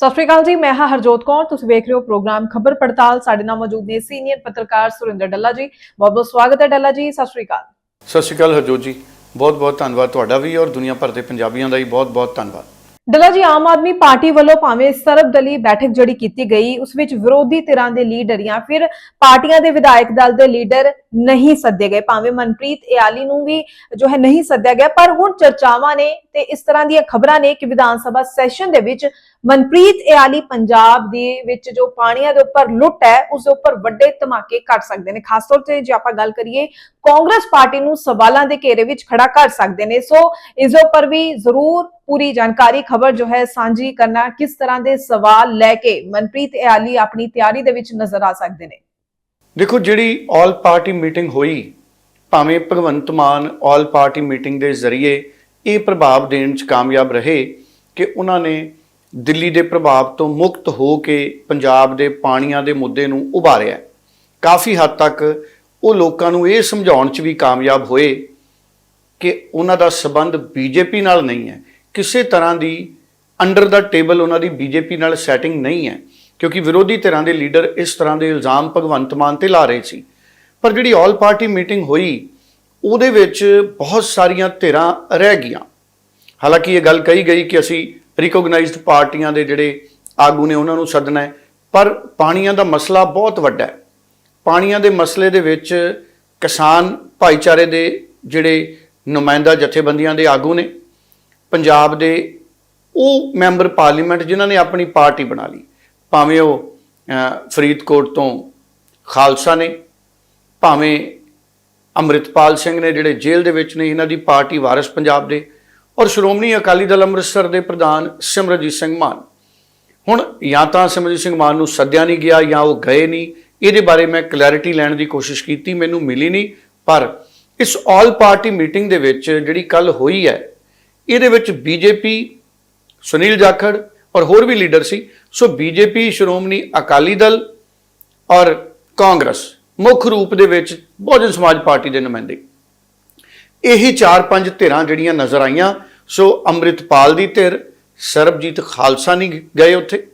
ਸਤਿ ਸ਼੍ਰੀ ਅਕਾਲ ਜੀ ਮੈਂ ਹਾਂ ਹਰਜੋਤ ਕੌਰ। ਤੁਸੀਂ ਵੇਖ ਰਹੇ ਹੋ ਪ੍ਰੋਗਰਾਮ ਖਬਰ ਪੜਤਾਲ। ਸਾਡੇ ਨਾਲ ਮੌਜੂਦ ਨੇ ਸੀਨੀਅਰ ਪੱਤਰਕਾਰ ਸੁਰਿੰਦਰ ਡੱਲਾ ਜੀ। ਬਹੁਤ ਬਹੁਤ ਸਵਾਗਤ ਹੈ ਡੱਲਾ ਜੀ। ਸਤਿ ਸ਼੍ਰੀ ਅਕਾਲ। ਸਤਿ ਸ਼੍ਰੀ ਅਕਾਲ ਹਰਜੋਤ ਜੀ। ਬਹੁਤ ਬਹੁਤ ਧੰਨਵਾਦ ਤੁਹਾਡਾ ਵੀ ਔਰ ਦੁਨੀਆ ਭਰ ਦੇ ਪੰਜਾਬੀਆਂ ਦਾ ਵੀ ਬਹੁਤ ਬਹੁਤ ਧੰਨਵਾਦ। ਡੱਲਾ ਜੀ ਆਮ ਆਦਮੀ ਪਾਰਟੀ ਵੱਲੋਂ ਭਾਵੇਂ ਸਰਬਦਲੀ ਬੈਠਕ ਜਿਹੜੀ ਕੀਤੀ ਗਈ ਉਸ ਵਿੱਚ ਵਿਰੋਧੀ ਧਿਰਾਂ ਦੇ ਲੀਡਰ ਜਾਂ ਫਿਰ ਪਾਰਟੀਆਂ ਦੇ ਵਿਧਾਇਕ ਦਲ ਦੇ ਲੀਡਰ ਨਹੀਂ ਸੱਦੇ ਗਏ। ਭਾਵੇਂ ਮਨਪ੍ਰੀਤ ਇਆਲੀ ਨੂੰ ਵੀ ਜੋ ਹੈ ਨਹੀਂ ਸੱਦਿਆ ਗਿਆ ਪਰ ਹੁਣ ਚਰਚਾਵਾਂ ਨੇ ਤੇ ਇਸ ਤਰ੍ਹਾਂ ਦੀਆਂ ਖਬਰਾਂ ਨੇ ਕਿ ਵਿਧਾਨ ਸਭਾ ਸੈਸ਼ਨ ਦੇ ਵਿੱਚ ਮਨਪ੍ਰੀਤ ਇਆਲੀ ਪੰਜਾਬ ਦੇ ਵਿੱਚ ਜੋ ਪਾਣੀਆਂ ਦੇ ਉੱਪਰ ਲੁੱਟ ਹੈ, ਉਸ ਦੇ ਉੱਪਰ ਵੱਡੇ ਧਮਾਕੇ ਕਰ ਸਕਦੇ ਨੇ। ਖਾਸ ਤੌਰ ਤੇ ਜੇ ਆਪਾਂ ਗੱਲ ਕਰੀਏ, ਕਾਂਗਰਸ ਪਾਰਟੀ ਨੂੰ ਸਵਾਲਾਂ ਦੇ ਘੇਰੇ ਵਿੱਚ ਖੜਾ ਕਰ ਸਕਦੇ ਨੇ। ਸੋ ਇਸ ਦੇ ਉੱਪਰ ਵੀ ਜ਼ਰੂਰ ਪੂਰੀ ਜਾਣਕਾਰੀ, ਖਬਰ ਜੋ ਹੈ, ਸਾਂਝੀ ਕਰਨਾ ਕਿਸ ਤਰ੍ਹਾਂ ਦੇ ਸਵਾਲ ਲੈ ਕੇ ਮਨਪ੍ਰੀਤ ਇਆਲੀ ਆਪਣੀ ਤਿਆਰੀ ਦੇ ਵਿੱਚ ਨਜ਼ਰ ਆ ਸਕਦੇ ਨੇ। ਦੇਖੋ, ਜਿਹੜੀ ਆਲ ਪਾਰਟੀ ਮੀਟਿੰਗ ਹੋਈ, ਭਾਵੇਂ Bhagwant Mann all party meeting ਦੇ ਜ਼ਰੀਏ ਇਹ ਪ੍ਰਭਾਵ ਦੇਣ 'ਚ ਕਾਮਯਾਬ ਰਹੇ ਕਿ ਉਹਨਾਂ ਨੇ ਦਿੱਲੀ ਦੇ ਪ੍ਰਭਾਵ ਤੋਂ ਮੁਕਤ ਹੋ ਕੇ ਪੰਜਾਬ ਦੇ ਪਾਣੀਆਂ ਦੇ ਮੁੱਦੇ ਨੂੰ ਉਭਾਰਿਆ ਕਾਫੀ ਹੱਦ ਤੱਕ ਉਹ ਲੋਕਾਂ ਨੂੰ ਇਹ ਸਮਝਾਉਣ 'ਚ ਵੀ ਕਾਮਯਾਬ ਹੋਏ ਕਿ ਉਹਨਾਂ ਦਾ ਸਬੰਧ ਬੀਜੇਪੀ ਨਾਲ ਨਹੀਂ ਹੈ। ਕਿਸੇ ਤਰ੍ਹਾਂ ਦੀ ਅੰਡਰ ਦਾ ਟੇਬਲ ਉਹਨਾਂ ਦੀ ਬੀਜੇਪੀ ਨਾਲ ਸੈਟਿੰਗ ਨਹੀਂ ਹੈ, ਕਿਉਂਕਿ ਵਿਰੋਧੀ ਧਿਰਾਂ ਦੇ ਲੀਡਰ ਇਸ ਤਰ੍ਹਾਂ ਦੇ ਇਲਜ਼ਾਮ ਭਗਵੰਤ ਮਾਨ ਤੇ ਲਾ ਰਹੇ ਸੀ। ਪਰ ਜਿਹੜੀ ਆਲ ਪਾਰਟੀ ਮੀਟਿੰਗ ਹੋਈ, ਉਹਦੇ ਵਿੱਚ ਬਹੁਤ ਸਾਰੀਆਂ ਧਿਰਾਂ ਰਹਿ ਗਈਆਂ। ਹਾਲਾਂਕਿ ਇਹ ਗੱਲ ਕਹੀ ਗਈ ਕਿ ਅਸੀਂ ਰਿਕੋਗਨਾਈਜ਼ਡ ਪਾਰਟੀਆਂ ਦੇ ਜਿਹੜੇ ਆਗੂ ਨੇ ਉਹਨਾਂ ਨੂੰ ਸੱਦਣਾ ਹੈ। ਪਰ ਪਾਣੀਆਂ ਦਾ ਮਸਲਾ ਬਹੁਤ ਵੱਡਾ ਹੈ। ਪਾਣੀਆਂ ਦੇ ਮਸਲੇ ਦੇ ਵਿੱਚ ਕਿਸਾਨ ਭਾਈਚਾਰੇ ਦੇ ਜਿਹੜੇ ਨੁਮਾਇੰਦਾ ਜਥੇਬੰਦੀਆਂ ਦੇ ਆਗੂ ਨੇ, ਪੰਜਾਬ ਦੇ ਉਹ ਮੈਂਬਰ ਪਾਰਲੀਮੈਂਟ ਜਿਨ੍ਹਾਂ ਨੇ ਆਪਣੀ ਪਾਰਟੀ ਬਣਾ ਲਈ। ਭਾਵੇਂ ਉਹ ਫਰੀਦਕੋਟ ਤੋਂ ਖਾਲਸਾ ਨੇ, ਭਾਵੇਂ ਅੰਮ੍ਰਿਤਪਾਲ ਸਿੰਘ ਨੇ ਜਿਹੜੇ ਜੇਲ੍ਹ ਦੇ ਵਿੱਚ ਨੇ, ਇਹਨਾਂ ਦੀ ਪਾਰਟੀ ਵਾਰਿਸ ਪੰਜਾਬ ਦੇ ਔਰ ਸ਼੍ਰੋਮਣੀ ਅਕਾਲੀ ਦਲ ਅੰਮ੍ਰਿਤਸਰ ਦੇ ਪ੍ਰਧਾਨ ਸਿਮਰਜੀਤ ਸਿੰਘ ਮਾਨ। ਹੁਣ ਜਾਂ ਤਾਂ ਸਿਮਰਜੀਤ ਸਿੰਘ ਮਾਨ ਨੂੰ ਸੱਦਿਆ ਨਹੀਂ ਗਿਆ ਜਾਂ ਉਹ ਗਏ ਨਹੀਂ, ਇਹਦੇ ਬਾਰੇ ਮੈਂ ਕਲੈਰਿਟੀ ਲੈਣ ਦੀ ਕੋਸ਼ਿਸ਼ ਕੀਤੀ, ਮੈਨੂੰ ਮਿਲੀ ਨਹੀਂ। ਪਰ ਇਸ ਆਲ ਪਾਰਟੀ ਮੀਟਿੰਗ ਦੇ ਵਿੱਚ ਜਿਹੜੀ ਕੱਲ ਹੋਈ ਹੈ, ਇਹਦੇ ਵਿੱਚ ਬੀਜੇਪੀ ਸੁਨੀਲ ਜਾਖੜ ਔਰ ਹੋਰ ਵੀ ਲੀਡਰ ਸੀ। ਸੋ ਬੀਜੇਪੀ ਸ਼੍ਰੋਮਣੀ ਅਕਾਲੀ ਦਲ ਔਰ ਕਾਂਗਰਸ ਮੁੱਖ ਰੂਪ ਦੇ ਵਿੱਚ ਬਹੁਜਨ ਸਮਾਜ ਪਾਰਟੀ ਦੇ ਨੁਮਾਇੰਦੇ। ਇਹੀ ਚਾਰ ਪੰਜ ਧਿਰਾਂ ਜਿਹੜੀਆਂ ਨਜ਼ਰ ਆਈਆਂ ਸੋ ਅੰਮ੍ਰਿਤਪਾਲ ਦੀ ਧਿਰ ਸਰਬਜੀਤ ਖਾਲਸਾ ਨਹੀਂ ਗਏ ਉੱਥੇ।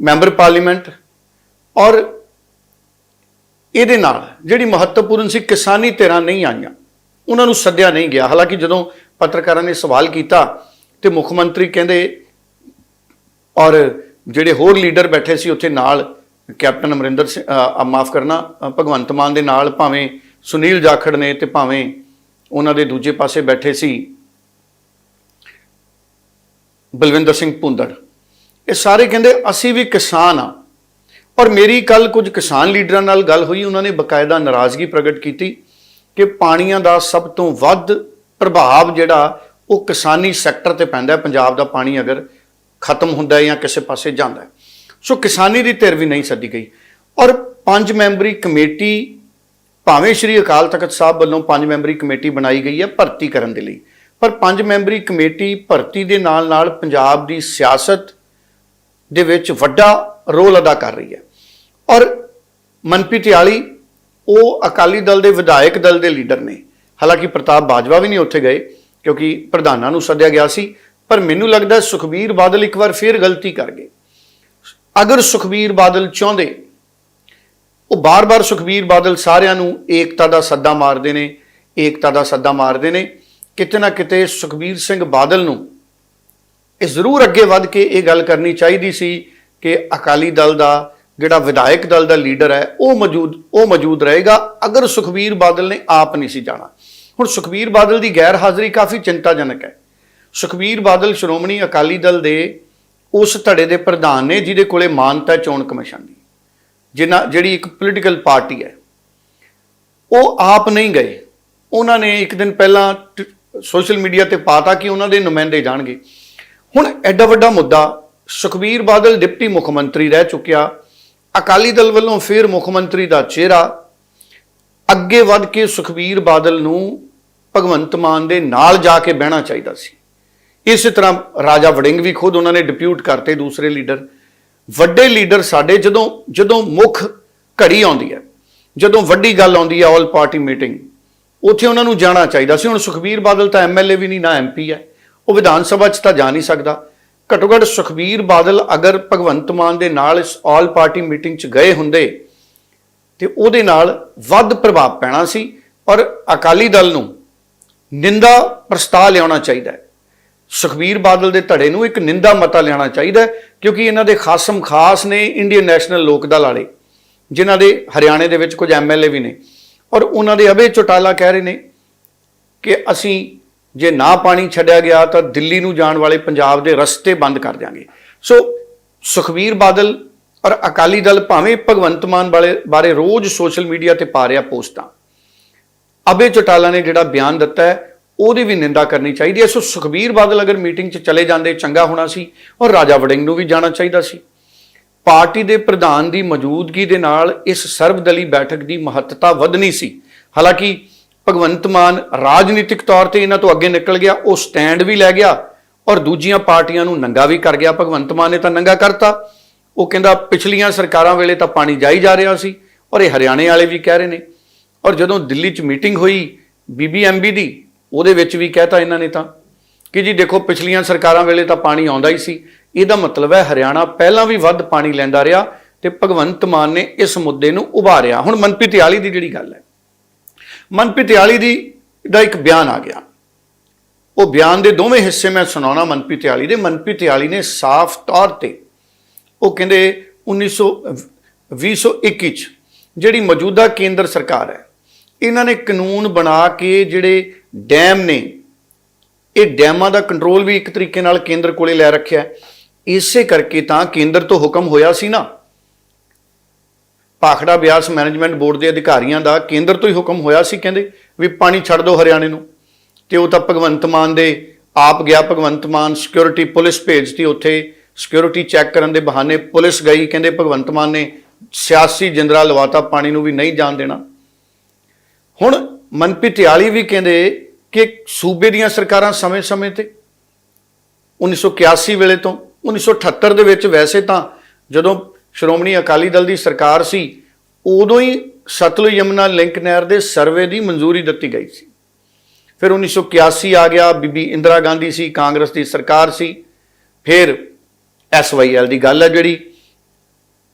Member parliament. ਔਰ ਇਹਦੇ ਨਾਲ ਜਿਹੜੀ ਮਹੱਤਵਪੂਰਨ ਸੀ, ਕਿਸਾਨੀ ਧਿਰਾਂ ਨਹੀਂ ਆਈਆਂ। ਉਹਨਾਂ ਨੂੰ ਸੱਦਿਆ ਨਹੀਂ ਗਿਆ। ਹਾਲਾਂਕਿ ਜਦੋਂ ਪੱਤਰਕਾਰਾਂ ਨੇ ਸਵਾਲ ਕੀਤਾ ਤੇ ਮੁੱਖ ਮੰਤਰੀ ਕਹਿੰਦੇ, ਔਰ ਜਿਹੜੇ ਹੋਰ ਲੀਡਰ ਬੈਠੇ ਸੀ ਉੱਥੇ ਨਾਲ, ਕੈਪਟਨ ਅਮਰਿੰਦਰ ਸਿੰਘ ਮਾਫ ਕਰਨਾ ਭਗਵੰਤ ਮਾਨ ਦੇ ਨਾਲ ਭਾਵੇਂ ਸੁਨੀਲ ਜਾਖੜ ਨੇ ਤੇ ਭਾਵੇਂ ਉਹਨਾਂ ਦੇ ਦੂਜੇ ਪਾਸੇ ਬੈਠੇ ਸੀ ਬਲਵਿੰਦਰ ਸਿੰਘ ਭੁੰਦੜ। ਇਹ ਸਾਰੇ ਕਹਿੰਦੇ ਅਸੀਂ ਵੀ ਕਿਸਾਨ ਆ ਪਰ ਮੇਰੀ ਕੱਲ ਕੁਝ ਕਿਸਾਨ ਲੀਡਰਾਂ ਨਾਲ ਗੱਲ ਹੋਈ, ਉਹਨਾਂ ਨੇ ਬਕਾਇਦਾ ਨਾਰਾਜ਼ਗੀ ਪ੍ਰਗਟ ਕੀਤੀ ਕਿ ਪਾਣੀਆਂ ਦਾ ਸਭ ਤੋਂ ਵੱਧ ਪ੍ਰਭਾਵ ਜਿਹੜਾ ਉਹ ਕਿਸਾਨੀ ਸੈਕਟਰ ਤੇ ਪੈਂਦਾ ਪੰਜਾਬ ਦਾ ਪਾਣੀ ਅਗਰ ਖਤਮ ਹੁੰਦਾ ਹੈ ਜਾਂ ਕਿਸੇ ਪਾਸੇ ਜਾਂਦਾ ਸੋ ਕਿਸਾਨੀ ਦੀ ਧਿਰ ਵੀ ਨਹੀਂ ਸੱਦੀ ਗਈ। ਔਰ ਪੰਜ ਮੈਂਬਰੀ ਕਮੇਟੀ, ਭਾਵੇਂ ਸ਼੍ਰੀ ਅਕਾਲ ਤਖਤ ਸਾਹਿਬ ਵੱਲੋਂ ਪੰਜ ਮੈਂਬਰੀ ਕਮੇਟੀ ਬਣਾਈ ਗਈ ਹੈ ਭਰਤੀ ਕਰਨ ਦੇ ਲਈ। ਪਰ ਪੰਜ ਮੈਂਬਰੀ ਕਮੇਟੀ ਭਰਤੀ ਦੇ ਨਾਲ ਨਾਲ ਪੰਜਾਬ ਦੀ ਸਿਆਸਤ ਦੇ ਵਿੱਚ ਵੱਡਾ ਰੋਲ ਅਦਾ ਕਰ ਰਹੀ ਹੈ। ਔਰ ਮਨਪ੍ਰੀਤ ਯਾਲੀ, ਉਹ ਅਕਾਲੀ ਦਲ ਦੇ ਵਿਧਾਇਕ ਦਲ ਦੇ ਲੀਡਰ ਨੇ। ਹਾਲਾਂਕਿ ਪ੍ਰਤਾਪ ਬਾਜਵਾ ਵੀ ਨਹੀਂ ਉੱਥੇ ਗਏ, ਕਿਉਂਕਿ ਪ੍ਰਧਾਨਾਂ ਨੂੰ ਸੱਦਿਆ ਗਿਆ ਸੀ। ਪਰ ਮੈਨੂੰ ਲੱਗਦਾ ਸੁਖਬੀਰ ਬਾਦਲ ਇੱਕ ਵਾਰ ਫੇਰ ਗਲਤੀ ਕਰ ਗਏ। ਅਗਰ ਸੁਖਬੀਰ ਬਾਦਲ ਚਾਹੁੰਦੇ, ਉਹ ਬਾਰ-ਬਾਰ ਸੁਖਬੀਰ ਬਾਦਲ ਸਾਰਿਆਂ ਨੂੰ ਏਕਤਾ ਦਾ ਸੱਦਾ ਮਾਰਦੇ ਨੇ, ਏਕਤਾ ਦਾ ਸੱਦਾ ਮਾਰਦੇ ਨੇ। ਕਿਤੇ ਨਾ ਕਿਤੇ ਸੁਖਬੀਰ ਸਿੰਘ ਬਾਦਲ ਨੂੰ ਇਹ ਜ਼ਰੂਰ ਅੱਗੇ ਵੱਧ ਕੇ ਇਹ ਗੱਲ ਕਰਨੀ ਚਾਹੀਦੀ ਸੀ ਕਿ ਅਕਾਲੀ ਦਲ ਦਾ ਜਿਹੜਾ ਵਿਧਾਇਕ ਦਲ ਦਾ ਲੀਡਰ ਹੈ, ਉਹ ਮੌਜੂਦ ਉਹ ਮੌਜੂਦ ਰਹੇਗਾ, ਅਗਰ ਸੁਖਬੀਰ ਬਾਦਲ ਨੇ ਆਪ ਨਹੀਂ ਸੀ ਜਾਣਾ। ਹੁਣ ਸੁਖਬੀਰ ਬਾਦਲ ਦੀ ਗੈਰ ਹਾਜ਼ਰੀ ਕਾਫੀ ਚਿੰਤਾਜਨਕ ਹੈ। ਸੁਖਬੀਰ ਬਾਦਲ ਸ਼੍ਰੋਮਣੀ ਅਕਾਲੀ ਦਲ ਦੇ ਉਸ ਧੜੇ ਦੇ ਪ੍ਰਧਾਨ ਨੇ, ਜਿਹਦੇ ਕੋਲੇ ਮਾਨਤਾ ਚੋਣ ਕਮਿਸ਼ਨ ਦੀ, ਜਿਨ੍ਹਾਂ, ਜਿਹੜੀ ਇੱਕ ਪੋਲੀਟੀਕਲ ਪਾਰਟੀ ਹੈ। ਉਹ ਆਪ ਨਹੀਂ ਗਏ। ਉਹਨਾਂ ਨੇ ਇੱਕ ਦਿਨ ਪਹਿਲਾਂ ਸੋਸ਼ਲ ਮੀਡੀਆ ਤੇ ਪਾਤਾ ਕਿ ਉਹਨਾਂ ਦੇ ਨੁਮਾਇੰਦੇ ਜਾਣਗੇ। ਹੁਣ ਐਡਾ ਵੱਡਾ ਮੁੱਦਾ, ਸੁਖਬੀਰ ਬਾਦਲ ਡਿਪਟੀ ਮੁੱਖ ਮੰਤਰੀ ਰਹਿ ਚੁੱਕਿਆ। ਅਕਾਲੀ ਦਲ ਵੱਲੋਂ ਫਿਰ ਮੁੱਖ ਮੰਤਰੀ ਦਾ ਚਿਹਰਾ। ਅੱਗੇ ਵੱਧ ਕੇ ਸੁਖਬੀਰ ਬਾਦਲ ਨੂੰ ਭਗਵੰਤ ਮਾਨ ਦੇ ਨਾਲ ਜਾ ਕੇ ਬਹਿਣਾ ਚਾਹੀਦਾ ਸੀ। ਇਸੇ ਤਰ੍ਹਾਂ ਰਾਜਾ ਵੜਿੰਗ ਵੀ ਖੁਦ ਉਹਨਾਂ ਨੇ ਡਿਪਿਊਟ ਕਰਤੇ ਦੂਸਰੇ ਲੀਡਰ। ਵੱਡੇ ਲੀਡਰ ਸਾਡੇ ਜਦੋਂ ਜਦੋਂ ਮੁੱਖ ਘੜੀ ਆਉਂਦੀ ਹੈ, ਜਦੋਂ ਵੱਡੀ ਗੱਲ ਆਉਂਦੀ ਹੈ, ਆਲ ਪਾਰਟੀ ਮੀਟਿੰਗ ਉੱਥੇ ਉਹਨਾਂ ਨੂੰ ਜਾਣਾ ਚਾਹੀਦਾ ਸੀ। ਹੁਣ ਸੁਖਬੀਰ ਬਾਦਲ ਤਾਂ ਐਮਐਲਏ ਵੀ ਨਹੀਂ, ਨਾ ਐਮਪੀ ਹੈ। ਉਹ ਵਿਧਾਨ ਸਭਾ 'ਚ ਤਾਂ ਜਾ ਨਹੀਂ ਸਕਦਾ। ਘੱਟੋ ਘੱਟ ਸੁਖਬੀਰ ਬਾਦਲ ਅਗਰ ਭਗਵੰਤ ਮਾਨ ਦੇ ਨਾਲ ਇਸ ਆਲ ਪਾਰਟੀ ਮੀਟਿੰਗ 'ਚ ਗਏ ਹੁੰਦੇ, ਤੇ ਉਹਦੇ ਨਾਲ ਵੱਧ ਪ੍ਰਭਾਵ ਪੈਣਾ ਸੀ। ਔਰ ਅਕਾਲੀ ਦਲ ਨੂੰ ਨਿੰਦਾ ਪ੍ਰਸਤਾਵ ਲਿਆਉਣਾ ਚਾਹੀਦਾ ਹੈ। ਸੁਖਬੀਰ ਬਾਦਲ ਦੇ ਧੜੇ ਨੂੰ ਇੱਕ ਨਿੰਦਾ ਮਤਾ ਲਿਆਉਣਾ ਚਾਹੀਦਾ ਕਿਉਂਕਿ ਇਹਨਾਂ ਦੇ ਖਾਸਮ ਖਾਸ ਨੇ ਇੰਡੀਅਨ ਨੈਸ਼ਨਲ ਲੋਕ ਦਲ ਵਾਲੇ, ਜਿਨ੍ਹਾਂ ਦੇ ਹਰਿਆਣੇ ਦੇ ਵਿੱਚ ਕੁਝ ਐਮਐਲਏ ਵੀ ਨੇ। ਔਰ ਉਹਨਾਂ ਦੇ ਅਬੇ ਚੋਟਾਲਾ ਕਹਿ ਰਹੇ ਨੇ ਕਿ ਅਸੀਂ ਜੇ ਨਾ ਪਾਣੀ ਛੱਡਿਆ ਗਿਆ ਤਾਂ ਦਿੱਲੀ ਨੂੰ ਜਾਣ ਵਾਲੇ ਪੰਜਾਬ ਦੇ ਰਸਤੇ ਬੰਦ ਕਰ ਦਿਆਂਗੇ। ਸੋ ਸੁਖਬੀਰ ਬਾਦਲ ਔਰ ਅਕਾਲੀ ਦਲ ਭਾਵੇਂ ਭਗਵੰਤ ਮਾਨ ਵਾਲੇ ਬਾਰੇ ਰੋਜ਼ ਸੋਸ਼ਲ ਮੀਡੀਆ ਤੇ ਪਾ ਰਿਹਾ ਪੋਸਟਾਂ, ਅਬੇ ਚੋਟਾਲਾ ਨੇ ਜਿਹੜਾ ਬਿਆਨ ਦਿੱਤਾ ਹੈ, ਉਹਦੀ ਵੀ ਨਿੰਦਾ ਕਰਨੀ ਚਾਹੀਦੀ ਹੈ। ਸੋ ਸੁਖਬੀਰ ਬਾਦਲ ਅਗਰ ਮੀਟਿੰਗ 'ਚ ਚਲੇ ਜਾਂਦੇ, ਚੰਗਾ ਹੋਣਾ ਸੀ ਔਰ ਰਾਜਾ ਵੜਿੰਗ ਨੂੰ ਵੀ ਜਾਣਾ ਚਾਹੀਦਾ ਸੀ। ਪਾਰਟੀ ਦੇ ਪ੍ਰਧਾਨ ਦੀ ਮੌਜੂਦਗੀ ਦੇ ਨਾਲ ਇਸ ਸਰਬਦਲੀ ਬੈਠਕ ਦੀ ਮਹੱਤਤਾ ਵਧਣੀ ਸੀ। ਹਾਲਾਂਕਿ ਭਗਵੰਤ ਮਾਨ ਰਾਜਨੀਤਿਕ ਤੌਰ ਤੇ ਇਹਨਾਂ ਤੋਂ ਅੱਗੇ ਨਿਕਲ ਗਿਆ, ਉਹ ਸਟੈਂਡ ਵੀ ਲੈ ਗਿਆ ਔਰ ਦੂਜੀਆਂ ਪਾਰਟੀਆਂ ਨੂੰ ਨੰਗਾ ਵੀ ਕਰ ਗਿਆ। ਭਗਵੰਤ ਮਾਨ ਨੇ ਤਾਂ ਨੰਗਾ ਕਰਤਾ। ਉਹ ਕਹਿੰਦਾ, ਪਿਛਲੀਆਂ ਸਰਕਾਰਾਂ ਵੇਲੇ ਤਾਂ ਪਾਣੀ ਜਾਈ ਜਾ ਰਿਹਾ ਸੀ ਔਰ ਇਹ ਹਰਿਆਣੇ ਵਾਲੇ ਵੀ ਕਹਿ ਰਹੇ ਨੇ। ਔਰ ਜਦੋਂ ਦਿੱਲੀ 'ਚ ਮੀਟਿੰਗ ਹੋਈ ਬੀਬੀਐਮਬੀ ਦੀ, ਉਹਦੇ ਵਿੱਚ ਵੀ ਕਹਿਤਾ ਇਹਨਾਂ ਨੇ ਤਾਂ ਕਿ ਜੀ ਦੇਖੋ, ਪਿਛਲੀਆਂ ਸਰਕਾਰਾਂ ਵੇਲੇ ਤਾਂ ਪਾਣੀ ਆਉਂਦਾ ਹੀ ਸੀ। ਇਹਦਾ ਮਤਲਬ ਹੈ ਹਰਿਆਣਾ ਪਹਿਲਾਂ ਵੀ ਵੱਧ ਪਾਣੀ ਲੈਂਦਾ ਰਿਹਾ ਤੇ ਭਗਵੰਤ ਮਾਨ ਨੇ ਇਸ ਮੁੱਦੇ ਨੂੰ ਉਭਾਰਿਆ। ਹੁਣ ਮਨਪ੍ਰੀਤ ਆਲੀ ਦੀ ਜਿਹੜੀ ਗੱਲ ਹੈ, ਮਨਪ੍ਰੀਤ ਆਲੀ ਦੀ ਦਾ ਇੱਕ ਬਿਆਨ ਆ ਗਿਆ। ਉਹ ਬਿਆਨ ਦੇ ਦੋਵੇਂ ਹਿੱਸੇ ਮੈਂ ਸੁਣਾਉਣਾ ਮਨਪ੍ਰੀਤ ਆਲੀ ਦੇ। ਮਨਪ੍ਰੀਤ ਆਲੀ ਨੇ ਸਾਫ਼ ਤੌਰ ਤੇ ਉਹ ਕਹਿੰਦੇ 1900 2021 ਚ ਜਿਹੜੀ ਮੌਜੂਦਾ ਕੇਂਦਰ ਸਰਕਾਰ ਹੈ, ਇਹਨਾਂ ਨੇ ਕਾਨੂੰਨ ਬਣਾ ਕੇ ਜਿਹੜੇ ਡੈਮ ਨੇ, ਇਹ ਡੈਮਾਂ ਦਾ ਕੰਟਰੋਲ ਵੀ ਇੱਕ ਤਰੀਕੇ ਨਾਲ ਕੇਂਦਰ ਕੋਲੇ ਲੈ ਰੱਖਿਆ ਇਸੇ ਕਰਕੇ ਤਾਂ ਕੇਂਦਰ ਤੋਂ ਹੁਕਮ ਹੋਇਆ ਸੀ ਨਾ। ਪਾਖੜਾ ਬਿਆਸ ਮੈਨੇਜਮੈਂਟ ਬੋਰਡ ਦੇ ਅਧਿਕਾਰੀਆਂ ਦਾ ਕੇਂਦਰ ਤੋਂ ਹੀ ਹੁਕਮ ਹੋਇਆ ਸੀ, ਕਹਿੰਦੇ ਵੀ ਪਾਣੀ ਛੱਡ ਦਿਓ ਹਰਿਆਣੇ ਨੂੰ। ਤੇ ਉਹ ਤਾਂ ਭਗਵੰਤ ਮਾਨ ਦੇ ਆਪ ਗਿਆ, ਭਗਵੰਤ ਮਾਨ ਸਿਕਿਉਰਿਟੀ ਪੁਲਿਸ ਭੇਜਤੀ ਉੱਥੇ ਸਿਕਿਉਰਿਟੀ ਚੈੱਕ ਕਰਨ ਦੇ ਬਹਾਨੇ ਪੁਲਿਸ ਗਈ, ਕਹਿੰਦੇ ਭਗਵੰਤ ਮਾਨ ਨੇ ਸਿਆਸੀ ਜਿੰਦਰਾ ਲਵਾਤਾ, ਪਾਣੀ ਨੂੰ ਵੀ ਨਹੀਂ ਜਾਣ ਦੇਣਾ। ਹੁਣ ਮਨਪ੍ਰੀਤ ਆਲੀ ਵੀ ਕਹਿੰਦੇ ਕਿ ਸੂਬੇ ਦੀਆਂ ਸਰਕਾਰਾਂ ਸਮੇਂ-ਸਮੇਂ ਤੇ 1981 ਵੇਲੇ ਤੋਂ 1978 ਦੇ ਵਿੱਚ ਵੈਸੇ ਤਾਂ ਜਦੋਂ ਸ਼੍ਰੋਮਣੀ ਅਕਾਲੀ ਦਲ ਦੀ ਸਰਕਾਰ ਸੀ, ਉਦੋਂ ਹੀ ਸਤਲੁਜ ਯਮੁਨਾ ਲਿੰਕ ਨਹਿਰ ਦੇ ਸਰਵੇ ਦੀ ਮਨਜ਼ੂਰੀ ਦਿੱਤੀ ਗਈ ਸੀ। ਫਿਰ 1981 ਆ ਗਿਆ, ਬੀਬੀ ਇੰਦਰਾ ਗਾਂਧੀ ਸੀ, ਕਾਂਗਰਸ ਦੀ ਸਰਕਾਰ ਸੀ। ਫਿਰ ਐਸਵਾਈਐਲ ਦੀ ਗੱਲ ਹੈ ਜਿਹੜੀ,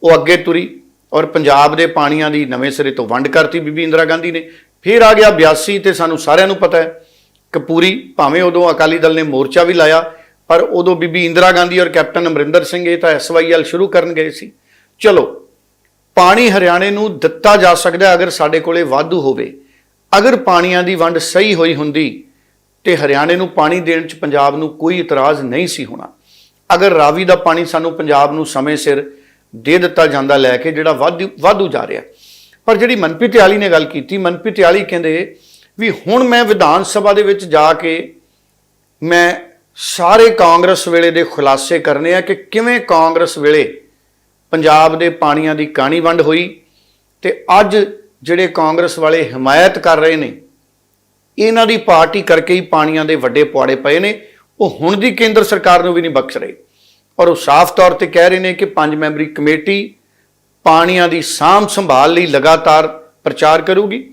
ਉਹ ਅੱਗੇ ਤੁਰੀ ਔਰ ਪੰਜਾਬ ਦੇ ਪਾਣੀਆਂ ਦੀ ਨਵੇਂ ਸਿਰੇ ਤੋਂ ਵੰਡ ਕਰਤੀ ਬੀਬੀ ਇੰਦਰਾ ਗਾਂਧੀ ਨੇ। ਫਿਰ ਆ ਗਿਆ 82 ਤੇ ਸਾਨੂੰ ਸਾਰਿਆਂ ਨੂੰ ਪਤਾ ਹੈ, ਕਪੂਰੀ ਭਾਵੇਂ ਉਦੋਂ ਅਕਾਲੀ ਦਲ ਨੇ ਮੋਰਚਾ ਵੀ ਲਾਇਆ ਪਰ ਉਦੋਂ ਬੀਬੀ ਇੰਦਰਾ ਗਾਂਧੀ ਔਰ ਕੈਪਟਨ ਅਮਰਿੰਦਰ ਸਿੰਘ ਇਹ ਤਾਂ ਐਸਵਾਈਐਲ ਸ਼ੁਰੂ ਕਰਨ ਗਏ ਸੀ। ਚਲੋ, ਪਾਣੀ ਹਰਿਆਣੇ ਨੂੰ ਦਿੱਤਾ ਜਾ ਸਕਦਾ ਅਗਰ ਸਾਡੇ ਕੋਲੇ ਵਾਧੂ ਹੋਵੇ। ਅਗਰ ਪਾਣੀਆਂ ਦੀ ਵੰਡ ਸਹੀ ਹੋਈ ਹੁੰਦੀ, ਤੇ ਹਰਿਆਣੇ ਨੂੰ ਪਾਣੀ ਦੇਣ 'ਚ ਪੰਜਾਬ ਨੂੰ ਕੋਈ ਇਤਰਾਜ਼ ਨਹੀਂ ਸੀ ਹੋਣਾ। ਅਗਰ ਰਾਵੀ ਦਾ ਪਾਣੀ ਸਾਨੂੰ ਪੰਜਾਬ ਨੂੰ ਸਮੇਂ ਸਿਰ ਦੇ ਦਿੱਤਾ ਜਾਂਦਾ ਲੈ ਕੇ, ਜਿਹੜਾ ਵਾਧੂ ਵਾਧੂ ਜਾ ਰਿਹਾ। ਪਰ ਜਿਹੜੀ ਮਨਪ੍ਰੀਤ ਆਲੀ ਨੇ ਗੱਲ ਕੀਤੀ, ਮਨਪ੍ਰੀਤ ਆਲੀ ਕਹਿੰਦੇ ਵੀ ਹੁਣ ਮੈਂ ਵਿਧਾਨ ਸਭਾ ਦੇ ਵਿੱਚ ਜਾ ਕੇ ਮੈਂ ਸਾਰੇ ਕਾਂਗਰਸ ਵੇਲੇ ਦੇ ਖੁਲਾਸੇ ਕਰਨੇ ਆ ਕਿ ਕਿਵੇਂ ਕਾਂਗਰਸ ਵੇਲੇ ਪੰਜਾਬ ਦੇ ਪਾਣੀਆਂ ਦੀ ਕਾਣੀ ਵੰਡ ਹੋਈ ਤੇ ਅੱਜ ਜਿਹੜੇ ਕਾਂਗਰਸ ਵਾਲੇ ਹਮਾਇਤ ਕਰ ਰਹੇ ਨੇ, ਇਹਨਾਂ ਦੀ ਪਾਰਟੀ ਕਰਕੇ ਹੀ ਪਾਣੀਆਂ ਦੇ ਵੱਡੇ ਪੁਆੜੇ ਪਏ ਨੇ, ਉਹ ਹੁਣ ਦੀ ਕੇਂਦਰ ਸਰਕਾਰ ਨੂੰ ਵੀ ਨਹੀਂ ਬਖਸ਼ ਰਹੇ। ਔਰ ਉਹ ਸਾਫ਼ ਤੌਰ ਤੇ ਕਹਿ ਰਹੇ ਨੇ ਕਿ ਪੰਜ ਮੈਂਬਰੀ ਕਮੇਟੀ ਪਾਣੀਆਂ ਦੀ ਸਾਂਭ ਸੰਭਾਲ ਲਈ ਲਗਾਤਾਰ ਪ੍ਰਚਾਰ ਕਰੂਗੀ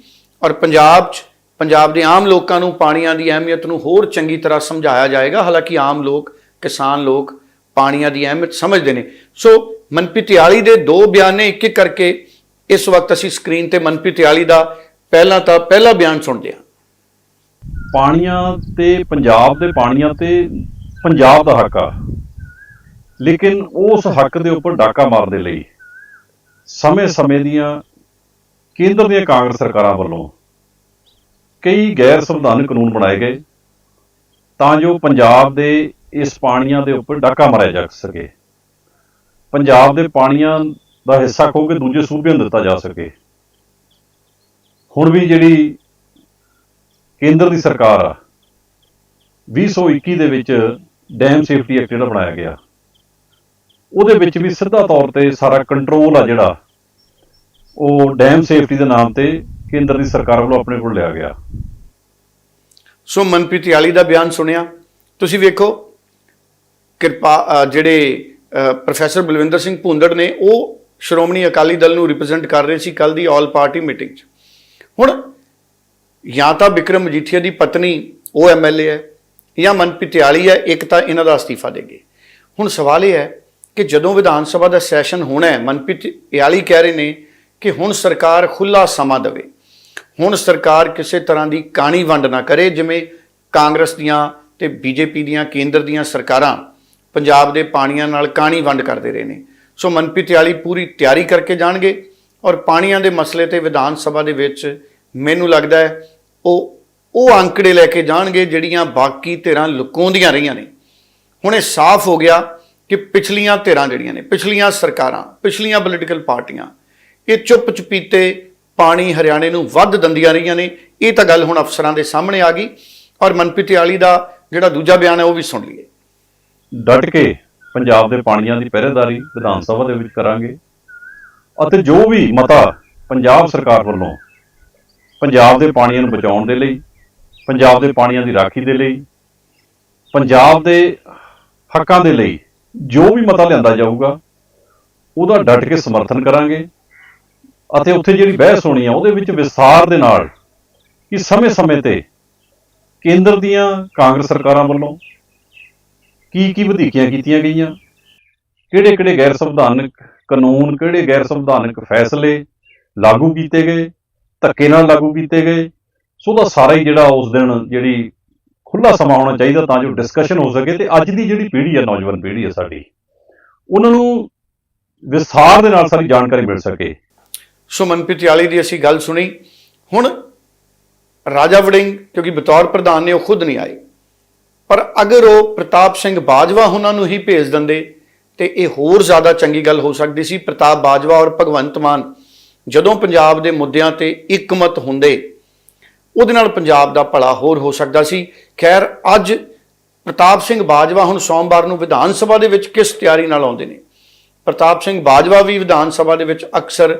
ਔਰ ਪੰਜਾਬ 'ਚ ਪੰਜਾਬ ਦੇ ਆਮ ਲੋਕਾਂ ਨੂੰ ਪਾਣੀਆਂ ਦੀ ਅਹਿਮੀਅਤ ਨੂੰ ਹੋਰ ਚੰਗੀ ਤਰ੍ਹਾਂ ਸਮਝਾਇਆ ਜਾਏਗਾ। ਹਾਲਾਂਕਿ ਆਮ ਲੋਕ, ਕਿਸਾਨ ਲੋਕ ਪਾਣੀਆਂ ਦੀ ਅਹਿਮੀਅਤ ਸਮਝਦੇ ਨੇ। ਸੋ ਮਨਪ੍ਰੀਤ ਆਲੀ ਦੇ ਦੋ ਬਿਆਨ ਨੇ ਇੱਕ ਇੱਕ ਕਰਕੇ ਇਸ ਵਕਤ ਅਸੀਂ ਸਕਰੀਨ ਤੇ ਮਨਪ੍ਰੀਤ ਆਲੀ ਦਾ ਪਹਿਲਾਂ ਤਾਂ ਪਹਿਲਾ ਬਿਆਨ ਸੁਣਦੇ ਹਾਂ। ਪਾਣੀਆਂ ਤੇ ਪੰਜਾਬ ਦੇ ਪਾਣੀਆਂ ਤੇ ਪੰਜਾਬ ਦਾ ਹੱਕ ਆ। ਲੇਕਿਨ ਉਸ ਹੱਕ ਦੇ ਉੱਪਰ ਡਾਕਾ ਮਾਰਨ ਦੇ ਲਈ ਸਮੇਂ-ਸਮੇਂ ਦੀਆਂ ਕੇਂਦਰ ਦੀਆਂ ਕਾਂਗਰਸ ਸਰਕਾਰਾਂ ਵੱਲੋਂ ਕਈ ਗੈਰ ਸੰਵਿਧਾਨਕ ਕਾਨੂੰਨ ਬਣਾਏ ਗਏ, ਤਾਂ ਜੋ ਪੰਜਾਬ ਦੇ ਇਸ ਪਾਣੀਆਂ ਦੇ ਉੱਪਰ ਡਾਕਾ ਮਾਰਿਆ ਜਾ ਸਕੇ। ਪੰਜਾਬ ਦੇ ਪਾਣੀਆਂ ਦਾ ਹਿੱਸਾ ਖੋ ਕੇ ਦੂਜੇ ਸੂਬਿਆਂ ਨੂੰ ਦਿੱਤਾ ਜਾ ਸਕੇ। ਹੁਣ ਵੀ ਜਿਹੜੀ ਕੇਂਦਰ ਦੀ ਸਰਕਾਰ ਆ 2021 ਦੇ ਵਿੱਚ ਡੈਮ ਸੇਫਟੀ ਐਕਟ ਜਿਹੜਾ ਬਣਾਇਆ ਗਿਆ, ਉਹਦੇ ਵਿੱਚ ਵੀ ਸਿੱਧਾ ਤੌਰ ਤੇ ਸਾਰਾ ਕੰਟਰੋਲ ਆ ਜਿਹੜਾ, ਉਹ ਡੈਮ ਸੇਫਟੀ ਦੇ ਨਾਮ ਤੇ ਕੇਂਦਰ ਦੀ ਸਰਕਾਰ ਵੱਲੋਂ ਆਪਣੇ ਕੋਲ ਲਿਆ ਗਿਆ। ਸੋ ਮਨਪ੍ਰੀਤ ਆਲੀ ਦਾ ਬਿਆਨ ਸੁਣਿਆ। ਤੁਸੀਂ ਵੇਖੋ, ਕਿਰਪਾ ਜਿਹੜੇ ਪ੍ਰੋਫੈਸਰ ਬਲਵਿੰਦਰ ਸਿੰਘ ਭੁੰਦੜ ਨੇ, ਉਹ ਸ਼੍ਰੋਮਣੀ ਅਕਾਲੀ ਦਲ ਨੂੰ ਰਿਪਰੈਜ਼ੈਂਟ ਕਰ ਰਹੇ ਸੀ ਕੱਲ ਦੀ ਆਲ ਪਾਰਟੀ ਮੀਟਿੰਗ 'ਚ। ਹੁਣ, ਜਾਂ ਤਾਂ ਵਿਕਰਮ ਮਜੀਠੀਆ ਦੀ ਪਤਨੀ ਉਹ ਐਮਐਲਏ ਹੈ, ਜਾਂ ਮਨਪ੍ਰੀਤ ਆਲੀ ਹੈ, ਇੱਕ ਤਾਂ ਇਹਨਾਂ ਦਾ ਅਸਤੀਫਾ ਦੇ ਗਏ। ਹੁਣ ਸਵਾਲ ਇਹ ਹੈ ਕਿ ਜਦੋਂ ਵਿਧਾਨ ਸਭਾ ਦਾ ਸੈਸ਼ਨ ਹੋਣਾ ਹੈ, ਮਨਪ੍ਰੀਤ ਇਆਲੀ ਕਹਿ ਰਹੇ ਨੇ ਕਿ ਹੁਣ ਸਰਕਾਰ ਖੁੱਲਾ ਸਮਾਂ ਦੇਵੇ। ਹੁਣ ਸਰਕਾਰ ਕਿਸੇ ਤਰ੍ਹਾਂ ਦੀ ਕਾਣੀ ਵੰਡ ਨਾ ਕਰੇ, ਜਿਵੇਂ ਕਾਂਗਰਸ ਦੀਆਂ ਤੇ ਬੀਜੇਪੀ ਦੀਆਂ, ਕੇਂਦਰ ਦੀਆਂ ਸਰਕਾਰਾਂ ਪੰਜਾਬ ਦੇ ਪਾਣੀਆਂ ਨਾਲ ਕਾਣੀ ਵੰਡ ਕਰਦੇ ਰਹੇ ਨੇ। ਸੋ ਮਨਪ੍ਰੀਤ ਵਾਲੀ ਪੂਰੀ ਤਿਆਰੀ ਕਰਕੇ ਜਾਣਗੇ ਔਰ ਪਾਣੀਆਂ ਦੇ ਮਸਲੇ ਤੇ ਵਿਧਾਨ ਸਭਾ ਦੇ ਵਿੱਚ ਮੈਨੂੰ ਲੱਗਦਾ ਹੈ ਉਹ ਉਹ ਅੰਕੜੇ ਲੈ ਕੇ ਜਾਣਗੇ ਜਿਹੜੀਆਂ ਬਾਕੀ ਧਿਰਾਂ ਲੁਕਾਉਂਦੀਆਂ ਰਹੀਆਂ ਨੇ। ਹੁਣ ਇਹ ਸਾਫ਼ ਹੋ ਗਿਆ ਕਿ ਪਿਛਲੀਆਂ ਧਿਰਾਂ ਜਿਹੜੀਆਂ ਨੇ, ਪਿਛਲੀਆਂ ਸਰਕਾਰਾਂ, ਪਿਛਲੀਆਂ ਪੋਲੀਟੀਕਲ ਪਾਰਟੀਆਂ, ਇਹ ਚੁੱਪ ਚੁਪੀਤੇ ਪਾਣੀ ਹਰਿਆਣੇ ਨੂੰ ਵੱਧ ਦੰਦੀਆਂ ਰਹੀਆਂ ਨੇ, ਇਹ ਤਾਂ ਗੱਲ ਹੁਣ ਅਫਸਰਾਂ ਦੇ ਸਾਹਮਣੇ ਆ ਗਈ ਔਰ ਮਨਪ੍ਰੀਤ ਆਲੀ ਦਾ ਜਿਹੜਾ ਦੂਜਾ ਬਿਆਨ ਹੈ ਉਹ ਵੀ ਸੁਣ ਲਈਏ। ਡਟ ਕੇ ਪੰਜਾਬ ਦੇ ਪਾਣੀਆਂ ਦੀ ਪਹਿਰੇਦਾਰੀ ਵਿਧਾਨ ਸਭਾ ਦੇ ਵਿੱਚ ਕਰਾਂਗੇ ਅਤੇ ਜੋ ਵੀ ਮਤਾ ਪੰਜਾਬ ਸਰਕਾਰ ਵੱਲੋਂ ਪੰਜਾਬ ਦੇ ਪਾਣੀਆਂ ਨੂੰ ਬਚਾਉਣ ਦੇ ਲਈ, ਪੰਜਾਬ ਦੇ ਪਾਣੀਆਂ ਦੀ ਰਾਖੀ ਦੇ ਲਈ, ਪੰਜਾਬ ਦੇ ਹੱਕਾਂ ਦੇ ਲਈ ਜੋ ਵੀ ਮਤਾ ਲਿਆਂਦਾ ਜਾਊਗਾ, ਉਹਦਾ ਡਟ ਕੇ ਸਮਰਥਨ ਕਰਾਂਗੇ ਅਤੇ ਉੱਥੇ ਜਿਹੜੀ ਬਹਿਸ ਹੋਣੀ ਆ, ਉਹਦੇ ਵਿੱਚ ਵਿਸਥਾਰ ਦੇ ਨਾਲ ਕਿ ਸਮੇਂ-ਸਮੇਂ ਤੇ ਕੇਂਦਰ ਦੀਆਂ ਕਾਂਗਰਸ ਸਰਕਾਰਾਂ ਵੱਲੋਂ ਕੀ ਕੀ ਵਧੀਕੀਆਂ ਕੀਤੀਆਂ ਗਈਆਂ? ਕਿਹੜੇ ਕਿਹੜੇ ਗੈਰ ਸੰਵਿਧਾਨਕ ਕਾਨੂੰਨ, ਕਿਹੜੇ ਗੈਰ ਸੰਵਿਧਾਨਕ ਫੈਸਲੇ ਲਾਗੂ ਕੀਤੇ ਗਏ, ਧੱਕੇ ਨਾਲ ਲਾਗੂ ਕੀਤੇ ਗਏ? ਸੋ ਦਾ ਸਾਰਾ ਹੀ ਜਿਹੜਾ ਉਸ ਦਿਨ ਜਿਹੜੀ ਖੁੱਲਾ ਸਮਾਂ ਹੋਣਾ ਚਾਹੀਦਾ ਤਾਂ ਜੋ ਡਿਸਕਸ਼ਨ ਹੋ ਸਕੇ ਤੇ ਅੱਜ ਦੀ ਜਿਹੜੀ ਪੀੜ੍ਹੀ ਹੈ ਨੌਜਵਾਨ ਪੀੜ੍ਹੀ ਹੈ ਸਾਡੀ, ਉਹਨਾਂ ਨੂੰ ਵਿਸਥਾਰ ਦੇ ਨਾਲ ਸਾਰੀ ਜਾਣਕਾਰੀ ਮਿਲ ਸਕੇ। ਸੋ ਮਨਪ੍ਰੀਤ ਆਲੀ ਦੀ ਅਸੀਂ ਗੱਲ ਸੁਣੀ। ਹੁਣ ਰਾਜਾ ਵੜਿੰਗ, ਕਿਉਂਕਿ ਬਤੌਰ ਪ੍ਰਧਾਨ ਨੇ ਉਹ ਖੁਦ ਨਹੀਂ ਆਏ। ਪਰ ਅਗਰ ਉਹ ਪ੍ਰਤਾਪ ਸਿੰਘ ਬਾਜਵਾ ਉਹਨਾਂ ਨੂੰ ਹੀ ਭੇਜ ਦਿੰਦੇ, ਤੇ ਇਹ ਹੋਰ ਜ਼ਿਆਦਾ ਚੰਗੀ ਗੱਲ ਹੋ ਸਕਦੀ ਸੀ। ਪ੍ਰਤਾਪ ਬਾਜਵਾ ਔਰ ਭਗਵੰਤ ਮਾਨ ਜਦੋਂ ਪੰਜਾਬ ਦੇ ਮੁੱਦਿਆਂ ਤੇ ਇਕਮਤ ਹੁੰਦੇ, ਉਹਦੇ ਨਾਲ ਪੰਜਾਬ ਦਾ ਭਲਾ ਹੋਰ ਹੋ ਸਕਦਾ ਸੀ। ਖੈਰ, ਅੱਜ ਪ੍ਰਤਾਪ ਸਿੰਘ ਬਾਜਵਾ ਹੁਣ ਸੋਮਵਾਰ ਨੂੰ ਵਿਧਾਨ ਸਭਾ ਦੇ ਵਿੱਚ ਕਿਸ ਤਿਆਰੀ ਨਾਲ ਆਉਂਦੇ ਨੇ? ਪ੍ਰਤਾਪ ਸਿੰਘ ਬਾਜਵਾ ਵੀ ਵਿਧਾਨ ਸਭਾ ਦੇ ਵਿੱਚ ਅਕਸਰ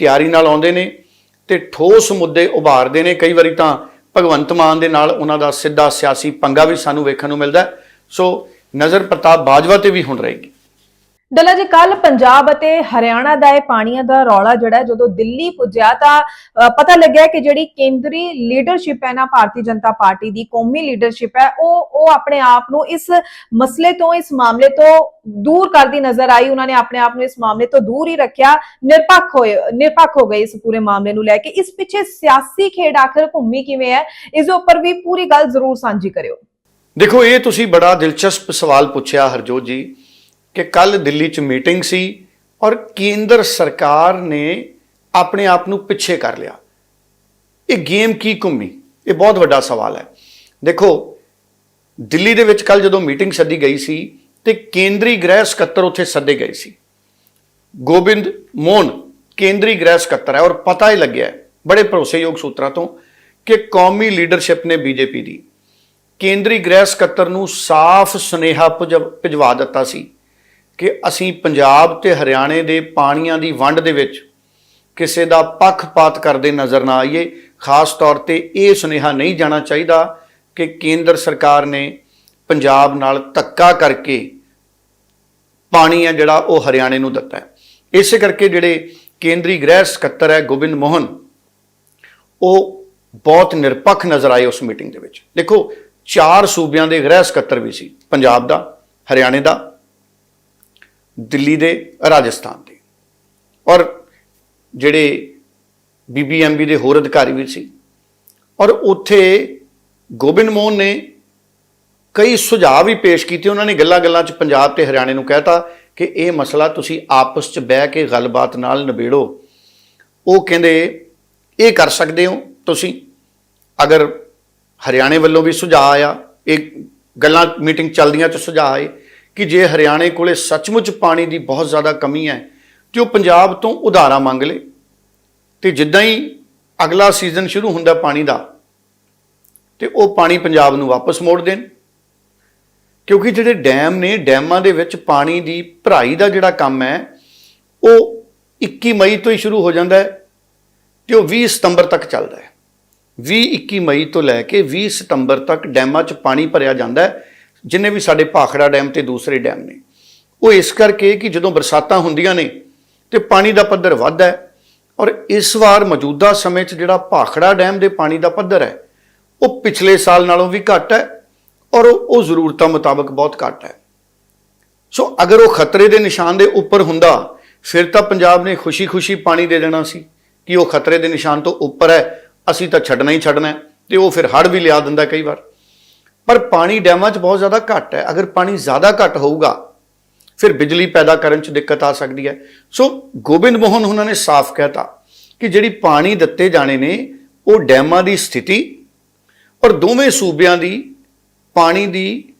ਤਿਆਰੀ ਨਾਲ ਆਉਂਦੇ ਨੇ ਤੇ ਠੋਸ ਮੁੱਦੇ ਉਭਾਰਦੇ ਨੇ। ਕਈ ਵਾਰੀ ਤਾਂ ਭਗਵੰਤ ਮਾਨ ਦੇ ਨਾਲ ਉਹਨਾਂ ਦਾ ਸਿੱਧਾ ਸਿਆਸੀ ਪੰਗਾ ਵੀ ਸਾਨੂੰ ਵੇਖਣ ਨੂੰ ਮਿਲਦਾ ਸੋ ਨਜ਼ਰ ਪ੍ਰਤਾਪ ਬਾਜਵਾ ਤੇ ਵੀ ਹੁਣ ਰਹੇਗੀ। ਡੱਲਾ ਜੀ ਕੱਲ ਪੰਜਾਬ ਅਤੇ ਹਰਿਆਣਾ ਦਾ ਇਹ ਪਾਣੀਆਂ ਦਾ ਰੌਲਾ ਜਿਹੜਾ ਜਦੋਂ ਦਿੱਲੀ ਪੁੱਜਿਆ ਤਾਂ ਪਤਾ ਲੱਗਿਆ ਕਿ ਜਿਹੜੀ ਕੇਂਦਰੀ ਲੀਡਰਸ਼ਿਪ ਹੈ ਨਾ, ਭਾਰਤੀ ਜਨਤਾ ਪਾਰਟੀ ਦੀ, ਕੌਮੀ ਲੀਡਰਸ਼ਿਪ ਹੈ, ਉਹ ਉਹ ਆਪਣੇ ਆਪ ਨੂੰ ਇਸ ਮਸਲੇ ਤੋਂ, ਇਸ ਮਾਮਲੇ ਤੋਂ ਦੂਰ ਕਰਦੀ ਨਜ਼ਰ ਆਈ। ਉਹਨਾਂ ਨੇ ਆਪਣੇ ਆਪ ਨੂੰ ਇਸ ਮਾਮਲੇ ਤੋਂ ਦੂਰ ਹੀ ਰੱਖਿਆ। ਨਿਰਪੱਖ ਹੋਏ, ਨਿਰਪੱਖ ਹੋ ਗਏ ਇਸ ਪੂਰੇ ਮਾਮਲੇ ਨੂੰ ਲੈ ਕੇ। ਇਸ ਪਿੱਛੇ ਸਿਆਸੀ ਖੇਡ ਆਖਰ ਭੂਮੀ ਕਿਵੇਂ ਹੈ, ਇਸ ਦੇ ਉੱਪਰ ਵੀ ਪੂਰੀ ਗੱਲ ਜ਼ਰੂਰ ਸਾਂਝੀ ਕਰਿਓ। ਦੇਖੋ, ਇਹ ਤੁਸੀਂ ਬੜਾ ਦਿਲਚਸਪ ਸਵਾਲ ਪੁੱਛਿਆ, ਹਰਜੋਤ ਜੀ। ਕਿ ਕੱਲ ਦਿੱਲੀ 'ਚ ਮੀਟਿੰਗ ਸੀ ਔਰ ਕੇਂਦਰ ਸਰਕਾਰ ਨੇ ਆਪਣੇ ਆਪ ਨੂੰ ਪਿੱਛੇ ਕਰ ਲਿਆ। ਇਹ ਗੇਮ ਕੀ ਘੁੰਮੀ? ਇਹ ਬਹੁਤ ਵੱਡਾ ਸਵਾਲ ਹੈ। ਦੇਖੋ, ਦਿੱਲੀ ਦੇ ਵਿੱਚ ਕੱਲ ਜਦੋਂ ਮੀਟਿੰਗ ਸੱਦੀ ਗਈ ਸੀ ਤੇ ਕੇਂਦਰੀ ਗ੍ਰਹਿ ਸਕੱਤਰ ਉੱਥੇ ਸੱਦੇ ਗਏ ਸੀ। ਗੋਬਿੰਦ ਮੋਹਨ ਕੇਂਦਰੀ ਗ੍ਰਹਿ ਸਕੱਤਰ ਹੈ ਔਰ ਪਤਾ ਹੀ ਲੱਗਿਆ ਬੜੇ ਭਰੋਸੇਯੋਗ ਸੂਤਰਾਂ ਤੋਂ, ਕਿ ਕੌਮੀ ਲੀਡਰਸ਼ਿਪ ਨੇ ਬੀਜੇਪੀ ਦੀ। ਕੇਂਦਰੀ ਗ੍ਰਹਿ ਸਕੱਤਰ ਨੂੰ ਸਾਫ਼ ਸੁਨੇਹਾ ਭਿਜ- ਭਿਜਵਾ ਦਿੱਤਾ ਸੀ। ਕਿ ਅਸੀਂ ਪੰਜਾਬ ਤੇ ਹਰਿਆਣੇ ਦੇ ਪਾਣੀਆਂ ਦੀ ਵੰਡ ਦੇ ਵਿੱਚ ਕਿਸੇ ਦਾ ਪੱਖਪਾਤ ਕਰਦੇ ਨਜ਼ਰ ਨਾ ਆਈਏ, ਖਾਸ ਤੌਰ ਤੇ ਇਹ ਸੁਨੇਹਾ ਨਹੀਂ ਜਾਣਾ ਚਾਹੀਦਾ ਕਿ ਕੇਂਦਰ ਸਰਕਾਰ ਨੇ ਪੰਜਾਬ ਨਾਲ ਧੱਕਾ ਕਰਕੇ ਪਾਣੀ ਹੈ ਜਿਹੜਾ ਉਹ ਹਰਿਆਣੇ ਨੂੰ ਦਿੱਤਾ ਹੈ। ਇਸੇ ਕਰਕੇ ਜਿਹੜੇ ਕੇਂਦਰੀ ਗ੍ਰਹਿ ਸਕੱਤਰ ਹੈ ਗੋਬਿੰਦ ਮੋਹਨ, ਉਹ ਬਹੁਤ ਨਿਰਪੱਖ ਨਜ਼ਰ ਆਏ ਉਸ ਮੀਟਿੰਗ ਦੇ ਵਿੱਚ। ਦੇਖੋ, ਚਾਰ ਸੂਬਿਆਂ ਦੇ ਗ੍ਰਹਿ ਸਕੱਤਰ ਵੀ ਸੀ, ਪੰਜਾਬ ਦਾ, ਹਰਿਆਣੇ ਦਾ ਦਿੱਲੀ ਦੇ ਰਾਜਸਥਾਨ ਦੇ। ਔਰ ਜਿਹੜੇ ਬੀਬੀਐਮਬੀ ਦੇ ਹੋਰ ਅਧਿਕਾਰੀ ਵੀ ਸੀ। ਔਰ ਉੱਥੇ ਗੋਬਿੰਦ ਮੋਹਨ ਨੇ ਕਈ ਸੁਝਾਅ ਵੀ ਪੇਸ਼ ਕੀਤੇ। ਉਹਨਾਂ ਨੇ ਗੱਲਾਂ-ਗੱਲਾਂ 'ਚ ਪੰਜਾਬ ਤੇ ਹਰਿਆਣੇ ਨੂੰ ਕਹਿਤਾ ਕਿ ਇਹ ਮਸਲਾ ਤੁਸੀਂ ਆਪਸ 'ਚ ਬਹਿ ਕੇ ਗੱਲਬਾਤ ਨਾਲ ਨਿਬੇੜੋ। ਉਹ ਕਹਿੰਦੇ, ਇਹ ਕਰ ਸਕਦੇ ਹੋ ਤੁਸੀਂ। ਅਗਰ ਹਰਿਆਣੇ ਵੱਲੋਂ ਵੀ ਸੁਝਾਅ ਆਇਆ, ਇਹ ਗੱਲਾਂ ਮੀਟਿੰਗ ਚੱਲਦੀਆਂ 'ਚ ਸੁਝਾਅ ਆਏ ਕਿ ਜੇ ਹਰਿਆਣੇ ਕੋਲੇ ਸੱਚਮੁੱਚ ਪਾਣੀ ਦੀ ਬਹੁਤ ਜ਼ਿਆਦਾ ਕਮੀ ਹੈ, ਤੇ ਉਹ ਪੰਜਾਬ ਤੋਂ ਉਧਾਰਾ ਮੰਗ ਲੇ। ਤੇ ਜਿੱਦਾਂ ਹੀ ਅਗਲਾ ਸੀਜ਼ਨ ਸ਼ੁਰੂ ਹੁੰਦਾ ਪਾਣੀ ਦਾ, ਤੇ ਉਹ ਪਾਣੀ ਪੰਜਾਬ ਨੂੰ ਵਾਪਸ ਮੋੜ ਦੇਣ। ਕਿਉਂਕਿ ਜਿਹੜੇ ਡੈਮ ਨੇ, ਡੈਮਾਂ ਦੇ ਵਿੱਚ ਪਾਣੀ ਦੀ ਭਰਾਈ ਦਾ ਜਿਹੜਾ ਕੰਮ ਹੈ, ਉਹ 21 ਮਈ ਤੋਂ ਹੀ ਸ਼ੁਰੂ ਹੋ ਜਾਂਦਾ ਹੈ, ਤੇ ਉਹ 20 ਸਤੰਬਰ ਤੱਕ ਚੱਲਦਾ ਹੈ। 20 21 ਮਈ ਤੋਂ ਲੈ ਕੇ 20 ਸਤੰਬਰ ਤੱਕ ਡੈਮਾਂ 'ਚ ਪਾਣੀ ਭਰਿਆ ਜਾਂਦਾ ਹੈ। ਜਿੰਨੇ ਵੀ ਸਾਡੇ ਭਾਖੜਾ ਡੈਮ ਤੇ ਦੂਸਰੇ ਡੈਮ ਨੇ। ਉਹ ਇਸ ਕਰਕੇ ਕਿ ਜਦੋਂ ਬਰਸਾਤਾਂ ਹੁੰਦੀਆਂ ਨੇ ਤੇ ਪਾਣੀ ਦਾ ਪੱਧਰ ਵੱਧਦਾ ਹੈ ਔਰ ਇਸ ਵਾਰ ਮੌਜੂਦਾ ਸਮੇਂ 'ਚ ਜਿਹੜਾ ਭਾਖੜਾ ਡੈਮ ਦੇ ਪਾਣੀ ਦਾ ਪੱਧਰ ਹੈ, ਉਹ ਪਿਛਲੇ ਸਾਲ ਨਾਲੋਂ ਵੀ ਘੱਟ ਹੈ ਔਰ ਉਹ ਜ਼ਰੂਰਤਾਂ ਮੁਤਾਬਕ ਬਹੁਤ ਘੱਟ ਹੈ। ਸੋ ਅਗਰ ਉਹ ਖਤਰੇ ਦੇ ਨਿਸ਼ਾਨ ਦੇ ਉੱਪਰ ਹੁੰਦਾ, ਫਿਰ ਤਾਂ ਪੰਜਾਬ ਨੇ ਖੁਸ਼ੀ-ਖੁਸ਼ੀ ਪਾਣੀ ਦੇ ਦੇਣਾ ਸੀ ਕਿ ਉਹ ਖਤਰੇ ਦੇ ਨਿਸ਼ਾਨ ਤੋਂ ਉੱਪਰ ਹੈ, ਅਸੀਂ ਤਾਂ ਛੱਡਣਾ ਹੀ ਛੱਡਣਾ ਹੈ ਤੇ ਉਹ ਫਿਰ ਹੜ ਵੀ ਲਿਆ ਦਿੰਦਾ ਕਈ ਵਾਰ। ਪਰ ਪਾਣੀ ਡੈਮਾਂ 'ਚ ਬਹੁਤ ਜ਼ਿਆਦਾ ਘੱਟ ਹੈ। ਅਗਰ ਪਾਣੀ ਜ਼ਿਆਦਾ ਘੱਟ ਹੋਊਗਾ, ਫਿਰ ਬਿਜਲੀ ਪੈਦਾ ਕਰਨ 'ਚ ਦਿੱਕਤ ਆ ਸਕਦੀ ਹੈ। ਸੋ ਗੋਬਿੰਦ ਮੋਹਨ ਉਹਨਾਂ ਨੇ ਸਾਫ਼ ਕਹਿਤਾ ਕਿ ਜਿਹੜੀ ਪਾਣੀ ਦਿੱਤੇ ਜਾਣੇ ਨੇ, ਉਹ ਡੈਮਾਂ ਦੀ ਸਥਿਤੀ ਔਰ ਦੋਵੇਂ ਸੂਬਿਆਂ ਦੀ ਪਾਣੀ ਦੀ,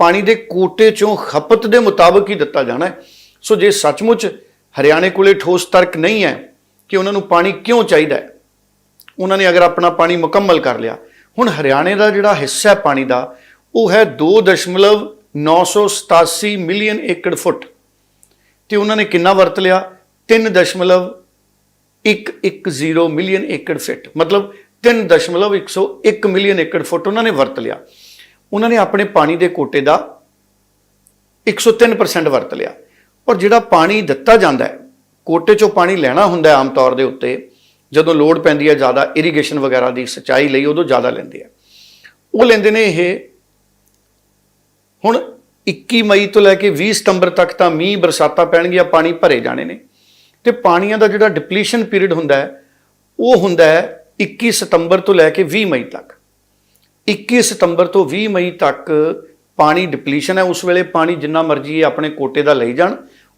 ਪਾਣੀ ਦੇ ਕੋਟੇ ਚੋਂ ਖਪਤ ਦੇ ਮੁਤਾਬਕ ਹੀ ਦਿੱਤਾ ਜਾਣਾ ਹੈ। ਸੋ ਜੇ ਸੱਚਮੁੱਚ ਹਰਿਆਣੇ ਕੋਲੇ ਠੋਸ ਤਰਕ ਨਹੀਂ ਹੈ ਕਿ ਉਹਨਾਂ ਨੂੰ ਪਾਣੀ ਕਿਉਂ ਚਾਹੀਦਾ ਹੈ, ਉਹਨਾਂ ਨੇ ਅਗਰ ਆਪਣਾ ਪਾਣੀ ਮੁਕੰਮਲ ਕਰ ਲਿਆ ਹੁਣ ਹਰਿਆਣੇ ਦਾ ਜਿਹੜਾ ਹਿੱਸਾ ਹੈ ਪਾਣੀ ਦਾ, ਉਹ ਹੈ 2.987 ਮਿਲੀਅਨ ਏਕੜ ਫੁੱਟ। ਤੇ ਉਹਨਾਂ ਨੇ ਕਿੰਨਾ ਵਰਤ ਲਿਆ? 3.110 ਮਿਲੀਅਨ ਏਕੜ ਫਿੱਟ। ਮਤਲਬ 3.101 ਮਿਲੀਅਨ ਏਕੜ ਫੁੱਟ ਉਹਨਾਂ ਨੇ ਵਰਤ ਲਿਆ। ਉਹਨਾਂ ਨੇ ਆਪਣੇ ਪਾਣੀ ਦੇ ਕੋਟੇ ਦਾ 103% ਵਰਤ ਲਿਆ। ਔਰ ਜਿਹੜਾ ਪਾਣੀ ਦਿੱਤਾ ਜਾਂਦਾ ਹੈ, ਕੋਟੇ ਚੋਂ ਪਾਣੀ ਲੈਣਾ ਹੁੰਦਾ ਆਮ ਤੌਰ ਦੇ ਉੱਤੇ ਜਦੋਂ ਲੋੜ ਪੈਂਦੀ ਹੈ ਜ਼ਿਆਦਾ ਇਰੀਗੇਸ਼ਨ ਵਗੈਰਾ ਦੀ ਸਿੰਚਾਈ ਲਈ ਉਦੋਂ ਜ਼ਿਆਦਾ ਲੈਂਦੇ ਆ। ਉਹ ਲੈਂਦੇ ਨੇ ਇਹ ਹੁਣ 21 ਮਈ ਤੋਂ ਲੈ ਕੇ 20 ਸਤੰਬਰ ਤੱਕ ਤਾਂ ਮੀਂਹ ਬਰਸਾਤਾਂ ਪੈਣਗੀਆਂ, ਪਾਣੀ ਭਰੇ ਜਾਣੇ ਨੇ। ਤੇ ਪਾਣੀਆਂ ਦਾ ਜਿਹੜਾ ਡਿਪਲੀਸ਼ਨ ਪੀਰੀਅਡ ਹੁੰਦਾ ਹੈ, ਉਹ ਹੁੰਦਾ ਹੈ 21 ਸਤੰਬਰ ਤੋਂ ਲੈ ਕੇ 20 ਮਈ ਤੱਕ। 21 ਸਤੰਬਰ ਤੋਂ 20 ਮਈ ਤੱਕ ਪਾਣੀ ਡਿਪਲੀਸ਼ਨ ਹੈ, ਉਸ ਵੇਲੇ ਪਾਣੀ ਜਿੰਨਾ ਮਰਜ਼ੀ ਇਹ ਆਪਣੇ ਕੋਟੇ ਦਾ ਲਈ ਜਾਣ।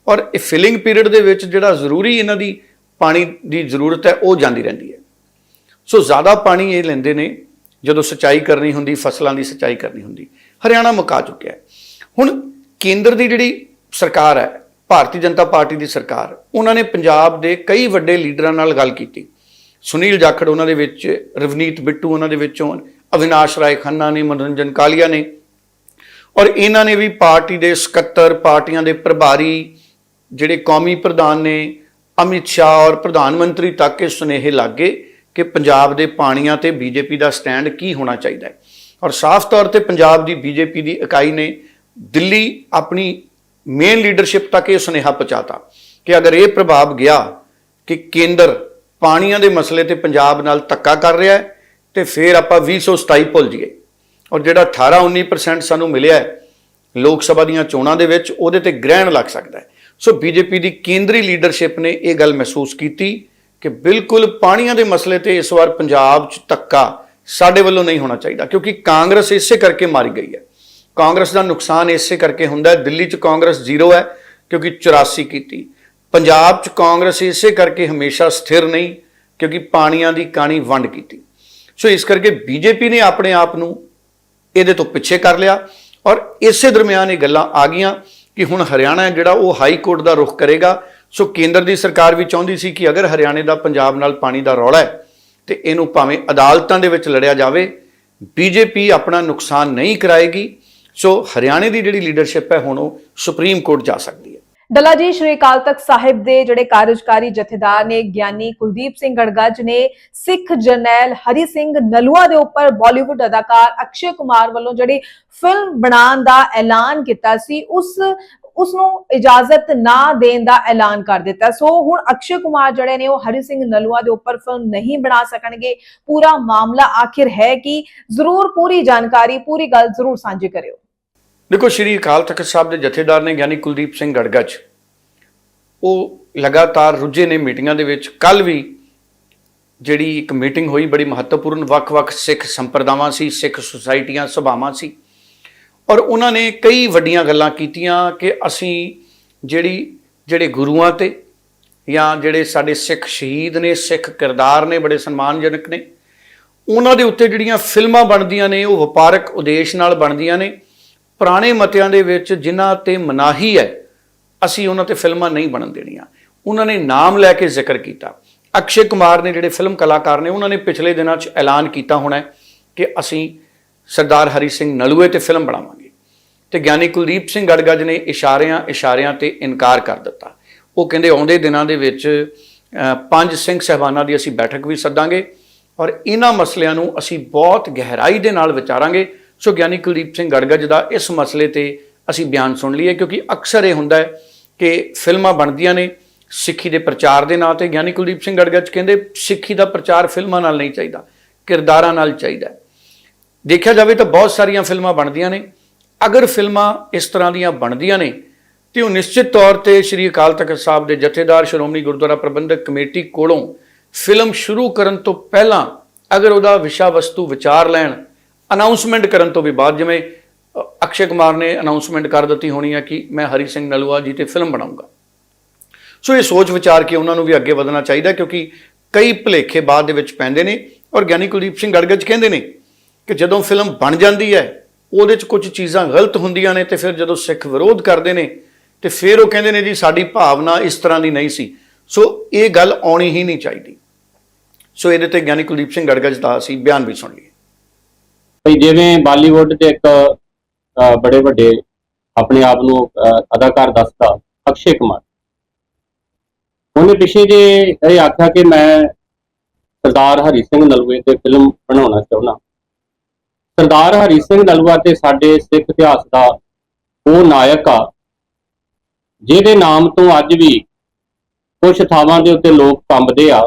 ਔਰ ਇਹ ਫਿਲਿੰਗ ਪੀਰੀਅਡ ਦੇ ਵਿੱਚ ਜਿਹੜਾ ਜ਼ਰੂਰੀ ਇਹਨਾਂ ਦੀ ਪਾਣੀ ਦੀ ਜ਼ਰੂਰਤ ਹੈ, ਉਹ ਜਾਂਦੀ ਰਹਿੰਦੀ ਹੈ। ਸੋ ਜ਼ਿਆਦਾ ਪਾਣੀ ਇਹ ਲੈਂਦੇ ਨੇ, ਜਦੋਂ ਸਿੰਚਾਈ ਕਰਨੀ ਹੁੰਦੀ, ਫਸਲਾਂ ਦੀ ਸਿੰਚਾਈ ਕਰਨੀ ਹੁੰਦੀ। ਹਰਿਆਣਾ ਮੁਕਾ ਚੁੱਕਿਆ ਹੁਣ ਕੇਂਦਰ ਦੀ ਜਿਹੜੀ ਸਰਕਾਰ ਹੈ, ਭਾਰਤੀ ਜਨਤਾ ਪਾਰਟੀ ਦੀ ਸਰਕਾਰ, ਉਹਨਾਂ ਨੇ ਪੰਜਾਬ ਦੇ ਕਈ ਵੱਡੇ ਲੀਡਰਾਂ ਨਾਲ ਗੱਲ ਕੀਤੀ। ਸੁਨੀਲ ਜਾਖੜ ਉਹਨਾਂ ਦੇ ਵਿੱਚ, ਰਵਨੀਤ ਬਿੱਟੂ ਉਹਨਾਂ ਦੇ ਵਿੱਚੋਂ, ਅਵਿਨਾਸ਼ ਰਾਏ ਖੰਨਾ ਨੇ, ਮਨੋਰੰਜਨ ਕਾਲੀਆ ਨੇ। ਔਰ ਇਹਨਾਂ ਨੇ ਵੀ ਪਾਰਟੀ ਦੇ ਸਕੱਤਰ, ਪਾਰਟੀਆਂ ਦੇ ਪ੍ਰਭਾਰੀ, ਜਿਹੜੇ ਕੌਮੀ ਪ੍ਰਧਾਨ ਨੇ ਅਮਿਤ ਸ਼ਾਹ ਔਰ ਪ੍ਰਧਾਨ ਮੰਤਰੀ ਤੱਕ ਇਹ ਸੁਨੇਹੇ ਲੱਗੇ ਕਿ ਪੰਜਾਬ ਦੇ ਪਾਣੀਆਂ ਤੇ ਬੀਜੇਪੀ ਦਾ ਸਟੈਂਡ ਕੀ ਹੋਣਾ ਚਾਹੀਦਾ ਹੈ। ਔਰ ਸਾਫ਼ ਤੌਰ ਤੇ ਪੰਜਾਬ ਦੀ ਬੀਜੇਪੀ ਦੀ ਇਕਾਈ ਨੇ ਦਿੱਲੀ ਆਪਣੀ ਮੇਨ ਲੀਡਰਸ਼ਿਪ ਤੱਕ ਇਹ ਸੁਨੇਹਾ ਪਹੁੰਚਾਤਾ ਕਿ ਅਗਰ ਇਹ ਪ੍ਰਭਾਵ ਗਿਆ ਕਿ ਕੇਂਦਰ ਪਾਣੀਆਂ ਦੇ ਮਸਲੇ ਤੇ ਪੰਜਾਬ ਨਾਲ ਧੱਕਾ ਕਰ ਰਿਹਾ ਹੈ, ਤੇ ਫਿਰ ਆਪਾਂ 2027 ਭੁੱਲ ਜਾਈਏ। ਔਰ ਜਿਹੜਾ 18-19% ਸਾਨੂੰ ਮਿਲਿਆ ਹੈ ਲੋਕ ਸਭਾ ਦੀਆਂ ਚੋਣਾਂ ਦੇ ਵਿੱਚ, ਉਹਦੇ ਤੇ ਗ੍ਰਹਿਣ ਲੱਗ ਸਕਦਾ ਹੈ। ਸੋ ਬੀਜੇਪੀ ਦੀ ਕੇਂਦਰੀ ਲੀਡਰਸ਼ਿਪ ਨੇ ਇਹ ਗੱਲ ਮਹਿਸੂਸ ਕੀਤੀ ਕਿ ਬਿਲਕੁਲ ਪਾਣੀਆਂ ਦੇ ਮਸਲੇ ਤੇ ਇਸ ਵਾਰ ਪੰਜਾਬ 'ਚ ਧੱਕਾ ਸਾਡੇ ਵੱਲੋਂ ਨਹੀਂ ਹੋਣਾ ਚਾਹੀਦਾ, ਕਿਉਂਕਿ ਕਾਂਗਰਸ ਇਸੇ ਕਰਕੇ ਮਾਰੀ ਗਈ ਹੈ। ਕਾਂਗਰਸ ਦਾ ਨੁਕਸਾਨ ਇਸੇ ਕਰਕੇ ਹੁੰਦਾ ਹੈ, ਦਿੱਲੀ 'ਚ ਕਾਂਗਰਸ ਜ਼ੀਰੋ ਹੈ, ਕਿਉਂਕਿ 84 ਕੀਤੀ। ਪੰਜਾਬ 'ਚ ਕਾਂਗਰਸ ਇਸੇ ਕਰਕੇ ਹਮੇਸ਼ਾ ਸਥਿਰ ਨਹੀਂ, ਕਿਉਂਕਿ ਪਾਣੀਆਂ ਦੀ ਕਾਣੀ ਵੰਡ ਕੀਤੀ। ਸੋ ਇਸ ਕਰਕੇ ਬੀਜੇਪੀ ਨੇ ਆਪਣੇ ਆਪ ਨੂੰ ਇਹਦੇ ਤੋਂ ਪਿੱਛੇ ਕਰ ਲਿਆ ਔਰ ਇਸੇ ਦਰਮਿਆਨ ਇਹ ਗੱਲਾਂ ਆ ਗਈਆਂ। ਕਿ ਹੁਣ ਹਰਿਆਣਾ ਹੈ ਜਿਹੜਾ ਉਹ ਹਾਈ ਕੋਰਟ ਦਾ ਰੁਖ ਕਰੇਗਾ। ਸੋ ਕੇਂਦਰ ਦੀ ਸਰਕਾਰ ਵੀ ਚਾਹੁੰਦੀ ਸੀ ਕਿ ਅਗਰ ਹਰਿਆਣੇ ਦਾ ਪੰਜਾਬ ਨਾਲ ਪਾਣੀ ਦਾ ਰੌਲਾ ਹੈ, ਤੇ ਇਹਨੂੰ ਭਾਵੇਂ ਅਦਾਲਤਾਂ ਦੇ ਵਿੱਚ ਲੜਿਆ ਜਾਵੇ, ਬੀਜੇਪੀ ਆਪਣਾ ਨੁਕਸਾਨ ਨਹੀਂ ਕਰਾਏਗੀ। ਸੋ ਹਰਿਆਣੇ ਦੀ ਜਿਹੜੀ ਲੀਡਰਸ਼ਿਪ ਹੈ, ਹੁਣ ਉਹ ਸੁਪਰੀਮ ਕੋਰਟ ਜਾ ਸਕਦੀ ਡੱਲਾ ਜੀ, ਸ਼੍ਰੀ ਅਕਾਲ ਤਖਤ ਸਾਹਿਬ ਦੇ ਜਿਹੜੇ ਕਾਰਜਕਾਰੀ ਜਥੇਦਾਰ ਨੇ ਗਿਆਨੀ ਕੁਲਦੀਪ ਸਿੰਘ ਗੜਗੱਜ ਨੇ ਸਿੱਖ ਜਰਨੈਲ ਹਰੀ ਸਿੰਘ ਨਲੂਆ ਦੇ ਉੱਪਰ ਬਾਲੀਵੁੱਡ ਅਦਾਕਾਰ ਅਕਸ਼ੇ ਕੁਮਾਰ ਵੱਲੋਂ ਜਿਹੜੀ ਫਿਲਮ ਬਣਾਉਣ ਦਾ ਐਲਾਨ ਕੀਤਾ ਸੀ, ਉਸ ਉਸ ਨੂੰ ਇਜਾਜ਼ਤ ਨਾ ਦੇਣ ਦਾ ਐਲਾਨ ਕਰ ਦਿੱਤਾ। ਸੋ ਹੁਣ ਅਕਸ਼ੇ ਕੁਮਾਰ ਜਿਹੜੇ ਨੇ ਉਹ ਹਰੀ ਸਿੰਘ ਨਲੂਆ ਦੇ ਉੱਪਰ ਫਿਲਮ ਨਹੀਂ ਬਣਾ ਸਕਣਗੇ। ਪੂਰਾ ਮਾਮਲਾ ਆਖਿਰ ਹੈ ਕਿ ਜ਼ਰੂਰ ਪੂਰੀ ਜਾਣਕਾਰੀ, ਪੂਰੀ ਗੱਲ ਜ਼ਰੂਰ ਸਾਂਝੀ ਕਰਿਓ। ਦੇਖੋ, ਸ਼੍ਰੀ ਅਕਾਲ ਤਖਤ ਸਾਹਿਬ ਦੇ ਜਥੇਦਾਰ ਨੇ ਗਿਆਨੀ ਕੁਲਦੀਪ ਸਿੰਘ ਗੜਗੱਜ ਉਹ ਲਗਾਤਾਰ ਰੁੱਝੇ ਨੇ ਮੀਟਿੰਗਾਂ ਦੇ ਵਿੱਚ। ਕੱਲ ਵੀ ਜਿਹੜੀ ਇੱਕ ਮੀਟਿੰਗ ਹੋਈ, ਬੜੀ ਮਹੱਤਵਪੂਰਨ, ਵੱਖ-ਵੱਖ ਸਿੱਖ ਸੰਪਰਦਾਵਾਂ ਸੀ, ਸਿੱਖ ਸੁਸਾਇਟੀਆਂ, ਸਭਾਵਾਂ ਸੀ। ਔਰ ਉਹਨਾਂ ਨੇ ਕਈ ਵੱਡੀਆਂ ਗੱਲਾਂ ਕੀਤੀਆਂ ਕਿ ਅਸੀਂ ਜਿਹੜੀ, ਜਿਹੜੇ ਗੁਰੂਆਂ ਤੇ ਜਾਂ ਜਿਹੜੇ ਸਾਡੇ ਸਿੱਖ ਸ਼ਹੀਦ ਨੇ, ਸਿੱਖ ਕਿਰਦਾਰ ਨੇ, ਬੜੇ ਸਨਮਾਨਜਨਕ ਨੇ, ਉਹਨਾਂ ਦੇ ਉੱਤੇ ਜਿਹੜੀਆਂ ਫਿਲਮਾਂ ਬਣਦੀਆਂ ਨੇ, ਉਹ ਵਪਾਰਕ ਉਦੇਸ਼ ਨਾਲ ਬਣਦੀਆਂ ਨੇ। ਪੁਰਾਣੇ ਮਤਿਆਂ ਦੇ ਵਿੱਚ ਜਿਨ੍ਹਾਂ ਤੇ ਮਨਾਹੀ ਹੈ, ਅਸੀਂ ਉਹਨਾਂ ਤੇ ਫਿਲਮਾਂ ਨਹੀਂ ਬਣਨ ਦੇਣੀਆਂ। ਉਹਨਾਂ ਨੇ ਨਾਮ ਲੈ ਕੇ ਜ਼ਿਕਰ ਕੀਤਾ। ਅਕਸ਼ੇ ਕੁਮਾਰ ਨੇ ਜਿਹੜੇ ਫਿਲਮ ਕਲਾਕਾਰ ਨੇ, ਉਹਨਾਂ ਨੇ ਪਿਛਲੇ ਦਿਨਾਂ 'ਚ ਐਲਾਨ ਕੀਤਾ ਹੋਣਾ ਕਿ ਅਸੀਂ ਸਰਦਾਰ ਹਰੀ ਸਿੰਘ ਨਲੂਏ ਤੇ ਫਿਲਮ ਬਣਾਵਾਂਗੇ। ਤੇ ਗਿਆਨੀ ਕੁਲਦੀਪ ਸਿੰਘ ਗੜਗੱਜ ਨੇ ਇਸ਼ਾਰਿਆਂ ਇਸ਼ਾਰਿਆਂ ਤੇ ਇਨਕਾਰ ਕਰ ਦਿੱਤਾ। ਉਹ ਕਹਿੰਦੇ, ਆਉਂਦੇ ਦਿਨਾਂ ਦੇ ਵਿੱਚ ਪੰਜ ਸਿੰਘ ਸਹਿਬਾਨਾਂ ਦੀ ਅਸੀਂ ਬੈਠਕ ਵੀ ਸੱਦਾਂਗੇ ਔਰ ਇਹਨਾਂ ਮਸਲਿਆਂ ਨੂੰ ਅਸੀਂ ਬਹੁਤ ਗਹਿਰਾਈ ਦੇ ਨਾਲ ਵਿਚਾਰਾਂਗੇ। ਸੋ ਗਿਆਨੀ ਕੁਲਦੀਪ ਸਿੰਘ ਗੜਗੱਜ ਦਾ ਇਸ ਮਸਲੇ ਤੇ ਅਸੀਂ ਬਿਆਨ ਸੁਣ ਲਈਏ, ਕਿਉਂਕਿ ਅਕਸਰ ਇਹ ਹੁੰਦਾ ਹੈ ਕਿ ਫਿਲਮਾਂ ਬਣਦੀਆਂ ਨੇ, ਸਿੱਖੀ ਦੇ ਪ੍ਰਚਾਰ ਦੇ ਨਾਂ ਤੇ ਗਿਆਨੀ ਕੁਲਦੀਪ ਸਿੰਘ ਗੜਗੱਜ ਕਹਿੰਦੇ, ਸਿੱਖੀ ਦਾ ਪ੍ਰਚਾਰ ਫਿਲਮਾਂ ਨਾਲ ਨਹੀਂ ਚਾਹੀਦਾ, ਕਿਰਦਾਰਾਂ ਨਾਲ ਚਾਹੀਦਾ ਦੇਖਿਆ ਜਾਵੇ ਤਾਂ ਬਹੁਤ ਸਾਰੀਆਂ ਫਿਲਮਾਂ ਬਣਦੀਆਂ ਨੇ, ਅਗਰ ਫਿਲਮਾਂ ਇਸ ਤਰ੍ਹਾਂ ਦੀਆਂ ਬਣਦੀਆਂ ਨੇ, ਤੇ ਉਹ ਨਿਸ਼ਚਿਤ ਤੌਰ ਤੇ ਸ੍ਰੀ ਅਕਾਲ ਤਖਤ ਸਾਹਿਬ ਦੇ ਜਥੇਦਾਰ, ਸ਼੍ਰੋਮਣੀ ਗੁਰਦੁਆਰਾ ਪ੍ਰਬੰਧਕ ਕਮੇਟੀ ਕੋਲੋਂ ਫਿਲਮ ਸ਼ੁਰੂ ਕਰਨ ਤੋਂ ਪਹਿਲਾਂ ਅਗਰ ਉਹਦਾ ਵਿਸ਼ਾ ਵਸਤੂ ਵਿਚਾਰ ਲੈਣ ਅਨਾਉਂਸਮੈਂਟ ਕਰਨ ਤੋਂ ਵੀ ਬਾਅਦ ਜਿਵੇਂ ਅਕਸ਼ੇ ਕੁਮਾਰ ਨੇ ਅਨਾਉਂਸਮੈਂਟ ਕਰ ਦਿੱਤੀ ਹੋਣੀ ਹੈ ਕਿ ਮੈਂ ਹਰੀ ਸਿੰਘ ਨਲੂਆ ਜੀ ਤੇ ਫਿਲਮ ਬਣਾਉਂਗਾ ਸੋ ਇਹ ਸੋਚ ਵਿਚਾਰ ਕੇ ਉਹਨਾਂ ਨੂੰ ਵੀ ਅੱਗੇ ਵਧਣਾ ਚਾਹੀਦਾ ਕਿਉਂਕਿ ਕਈ ਭੁਲੇਖੇ ਬਾਅਦ ਦੇ ਵਿੱਚ ਪੈਂਦੇ ਨੇ ਔਰ ਗਿਆਨੀ ਕੁਲਦੀਪ ਸਿੰਘ ਗੜਗੜ ਕਹਿੰਦੇ ਨੇ ਕਿ ਜਦੋਂ ਫਿਲਮ ਬਣ ਜਾਂਦੀ ਹੈ, ਉਹਦੇ 'ਚ ਕੁਝ ਚੀਜ਼ਾਂ ਗਲਤ ਹੁੰਦੀਆਂ ਨੇ ਤੇ ਫਿਰ ਜਦੋਂ ਸਿੱਖ ਵਿਰੋਧ ਕਰਦੇ ਨੇ, ਤੇ ਫਿਰ ਉਹ ਕਹਿੰਦੇ ਨੇ ਜੀ ਸਾਡੀ ਭਾਵਨਾ ਇਸ ਤਰ੍ਹਾਂ ਦੀ ਨਹੀਂ ਸੀ। ਸੋ ਇਹ ਗੱਲ ਆਉਣੀ ਹੀ ਨਹੀਂ ਚਾਹੀਦੀ। ਸੋ ਇਹਦੇ ਤੇ ਗਿਆਨੀ ਕੁਲਦੀਪ ਸਿੰਘ ਗੜਗੜ ਦਾ ਅਸੀਂ ਬਿਆਨ ਵੀ ਸੁਣ ਲਈਏ। ਭਈ ਜਿਵੇਂ ਬਾਲੀਵੁੱਡ ਦੇ ਇੱਕ ਅਹ, ਬੜੇ ਵੱਡੇ ਆਪਣੇ ਆਪ ਨੂੰ ਅਹ, ਅਦਾਕਾਰ ਦੱਸਦਾ ਅਕਸ਼ੇ ਕੁਮਾਰ। ਉਹਨੇ ਪਿੱਛੇ ਜੇ ਇਹ ਆਖਿਆ ਕਿ ਮੈਂ ਸਰਦਾਰ ਹਰੀ ਸਿੰਘ ਨਲੂਏ ਤੇ ਫਿਲਮ ਬਣਾਉਣਾ ਚਾਹੁੰਦਾ। ਸਰਦਾਰ ਹਰੀ ਸਿੰਘ ਨਲੂਆ ਤੇ ਸਾਡੇ ਸਿੱਖ ਇਤਿਹਾਸ ਦਾ ਉਹ ਨਾਇਕ ਆ ਜਿਹਦੇ ਨਾਮ ਤੋਂ ਅੱਜ ਵੀ ਕੁਝ ਥਾਵਾਂ ਦੇ ਉੱਤੇ ਲੋਕ ਕੰਬਦੇ ਆ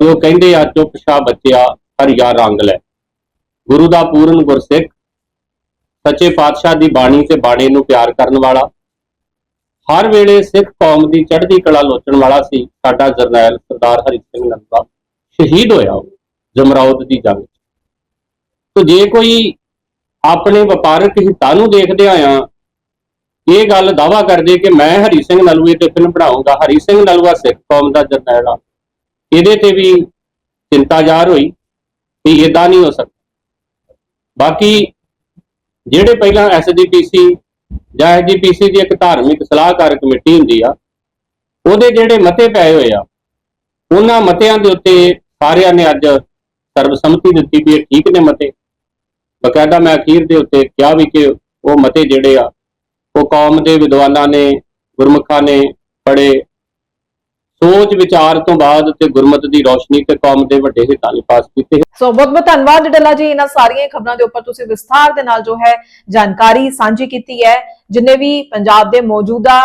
ਤੇ ਉਹ ਕਹਿੰਦੇ ਆ ਚੁੱਪ ਸ਼ਾ ਬੱਚਿਆ ਹਰੀਆ ਰੰਗ ਲੈ। ਗੁਰੂ ਦਾ ਪੂਰਨ ਗੁਰਸਿੱਖ, ਸੱਚੇ ਪਾਤਸ਼ਾਹ ਦੀ ਬਾਣੀ ਤੇ ਬਾਣੇ ਨੂੰ ਪਿਆਰ ਕਰਨ ਵਾਲਾ, ਹਰ ਵੇਲੇ ਸਿੱਖ ਕੌਮ ਦੀ ਚੜ੍ਹਦੀ ਕਲਾ ਲੋਚਣ ਵਾਲਾ ਸੀ ਸਾਡਾ ਜਰਨੈਲ ਸਰਦਾਰ ਹਰੀ ਸਿੰਘ ਨੰਦਾ। ਸ਼ਹੀਦ ਹੋਇਆ ਉਹ ਜਮਰੌਦ ਦੀ ਜੰਗ 'ਚ। ਜੇ ਕੋਈ ਆਪਣੇ ਵਪਾਰਕ ਹਿੱਤਾਂ ਨੂੰ ਦੇਖਦੇ ਆ ਇਹ ਗੱਲ ਦਾਵਾ ਕਰਦੇ ਕਿ ਮੈਂ ਹਰੀ ਸਿੰਘ ਨਲੂਏ ਤੇ ਫਿਲਮ ਬਣਾਉਂਗਾ ਹਰੀ ਸਿੰਘ ਨਲੂਆ ਸਿੱਖ ਕੌਮ ਦਾ ਜਰਨੈਲ ਆ। ਇਹਦੇ ਤੇ ਵੀ ਚਿੰਤਾ ਜ਼ਾਹਰ ਹੋਈ ਕਿ ਇਦਾਂ ਨਹੀਂ ਹੋ ਸਕਦਾ। ਬਾਕੀ ਜਿਹੜੇ ਪਹਿਲਾਂ ਐਸਜੀਪੀਸੀ ਜਾਂ ਐਸਜੀਪੀਸੀ ਦੀ ਇੱਕ ਧਾਰਮਿਕ ਸਲਾਹਕਾਰ ਕਮੇਟੀ ਹੁੰਦੀ ਆ, ਉਹਦੇ ਜਿਹੜੇ ਮਤੇ ਪਏ ਹੋਏ ਆ, ਉਹਨਾਂ ਮਤਿਆਂ ਦੇ ਉੱਤੇ ਸਾਰਿਆਂ ਨੇ ਅੱਜ ਸਰਬਸੰਮਤੀ ਦਿੱਤੀ ਵੀ ਇਹ ਠੀਕ ਨੇ ਮਤੇ। ਬਕਾਇਦਾ ਮੈਂ ਅਖੀਰ ਦੇ ਉੱਤੇ ਕਿਹਾ ਵੀ ਕਿ ਉਹ ਮਤੇ ਜਿਹੜੇ ਆ, ਉਹ ਕੌਮ ਦੇ ਵਿਦਵਾਨਾਂ ਨੇ, ਗੁਰਮੁਖਾਂ ਨੇ ਪੜੇ ਸੋਚ, ਵਿਚਾਰ ਤੋਂ ਬਾਅਦ ਤੇ ਗੁਰਮਤ ਦੀ ਰੋਸ਼ਨੀ ਤੇ ਕੌਮ ਦੇ ਵੱਡੇ ਹਿੱਤਾਂ ਲਈ ਪਾਸ ਕੀਤੇ। ਸੋ ਬਹੁਤ ਬਹੁਤ ਧੰਨਵਾਦ ਡੱਲਾ ਜੀ, ਇਹਨਾਂ ਸਾਰੀਆਂ ਖਬਰਾਂ ਦੇ ਉੱਪਰ ਤੁਸੀਂ ਵਿਸਥਾਰ ਦੇ ਨਾਲ ਜੋ ਹੈ ਜਾਣਕਾਰੀ ਸਾਂਝੀ ਕੀਤੀ ਹੈ। ਜਿੰਨੇ ਵੀ ਪੰਜਾਬ ਦੇ ਮੌਜੂਦਾ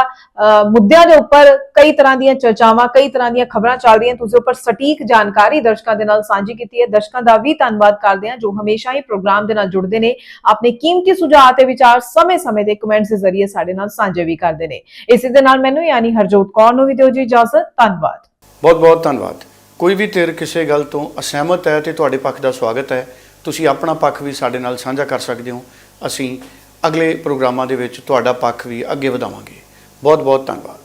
ਮੁੱਦਿਆਂ ਦੇ ਉੱਪਰ ਕਈ ਤਰ੍ਹਾਂ ਦੀਆਂ ਚਰਚਾਵਾਂ, ਕਈ ਤਰ੍ਹਾਂ ਦੀਆਂ ਖਬਰਾਂ ਚੱਲ ਰਹੀਆਂ, ਤੁਸੀਂ ਉੱਪਰ ਸਟੀਕ ਜਾਣਕਾਰੀ ਦਰਸ਼ਕਾਂ ਦੇ ਨਾਲ ਸਾਂਝੀ ਕੀਤੀ ਹੈ। ਦਰਸ਼ਕਾਂ ਦਾ ਵੀ ਧੰਨਵਾਦ ਕਰਦੇ ਹਾਂ, ਜੋ ਹਮੇਸ਼ਾ ਹੀ ਪ੍ਰੋਗਰਾਮ ਦੇ ਨਾਲ ਜੁੜਦੇ ਨੇ, ਆਪਣੇ ਕੀਮਤੀ ਸੁਝਾਅ ਤੇ ਵਿਚਾਰ ਸਮੇਂ-ਸਮੇਂ ਦੇ ਕਮੈਂਟਸ ਦੇ ਜ਼ਰੀਏ ਸਾਡੇ ਨਾਲ ਸਾਂਝੇ ਵੀ ਕਰਦੇ ਨੇ। ਇਸੇ ਦੇ ਨਾਲ ਮੈਨੂੰ ਯਾਨੀ ਹਰਜੋਤ ਕੌਰ ਨੂੰ ਵੀ ਦਿਓ ਜੀ ਇਜਾਜ਼ਤ। ਧੰਨਵਾਦ। ਬਹੁਤ ਬਹੁਤ ਧੰਨਵਾਦ। ਕੋਈ ਵੀ ਧਿਰ ਕਿਸੇ ਗੱਲ ਤੋਂ ਅਸਹਿਮਤ ਹੈ ਤੇ ਤੁਹਾਡੇ ਪੱਖ ਦਾ ਸਵਾਗਤ ਹੈ, ਤੁਸੀਂ ਆਪਣਾ ਪੱਖ ਵੀ ਸਾਡੇ ਨਾਲ ਸਾਂਝਾ ਕਰ ਸਕਦੇ ਹੋ। ਅਸੀਂ ਅਗਲੇ ਪ੍ਰੋਗਰਾਮਾਂ ਦੇ ਵਿੱਚ ਤੁਹਾਡਾ ਪੱਖ ਵੀ ਅੱਗੇ ਵਧਾਵਾਂਗੇ। ਬਹੁਤ ਬਹੁਤ ਧੰਨਵਾਦ।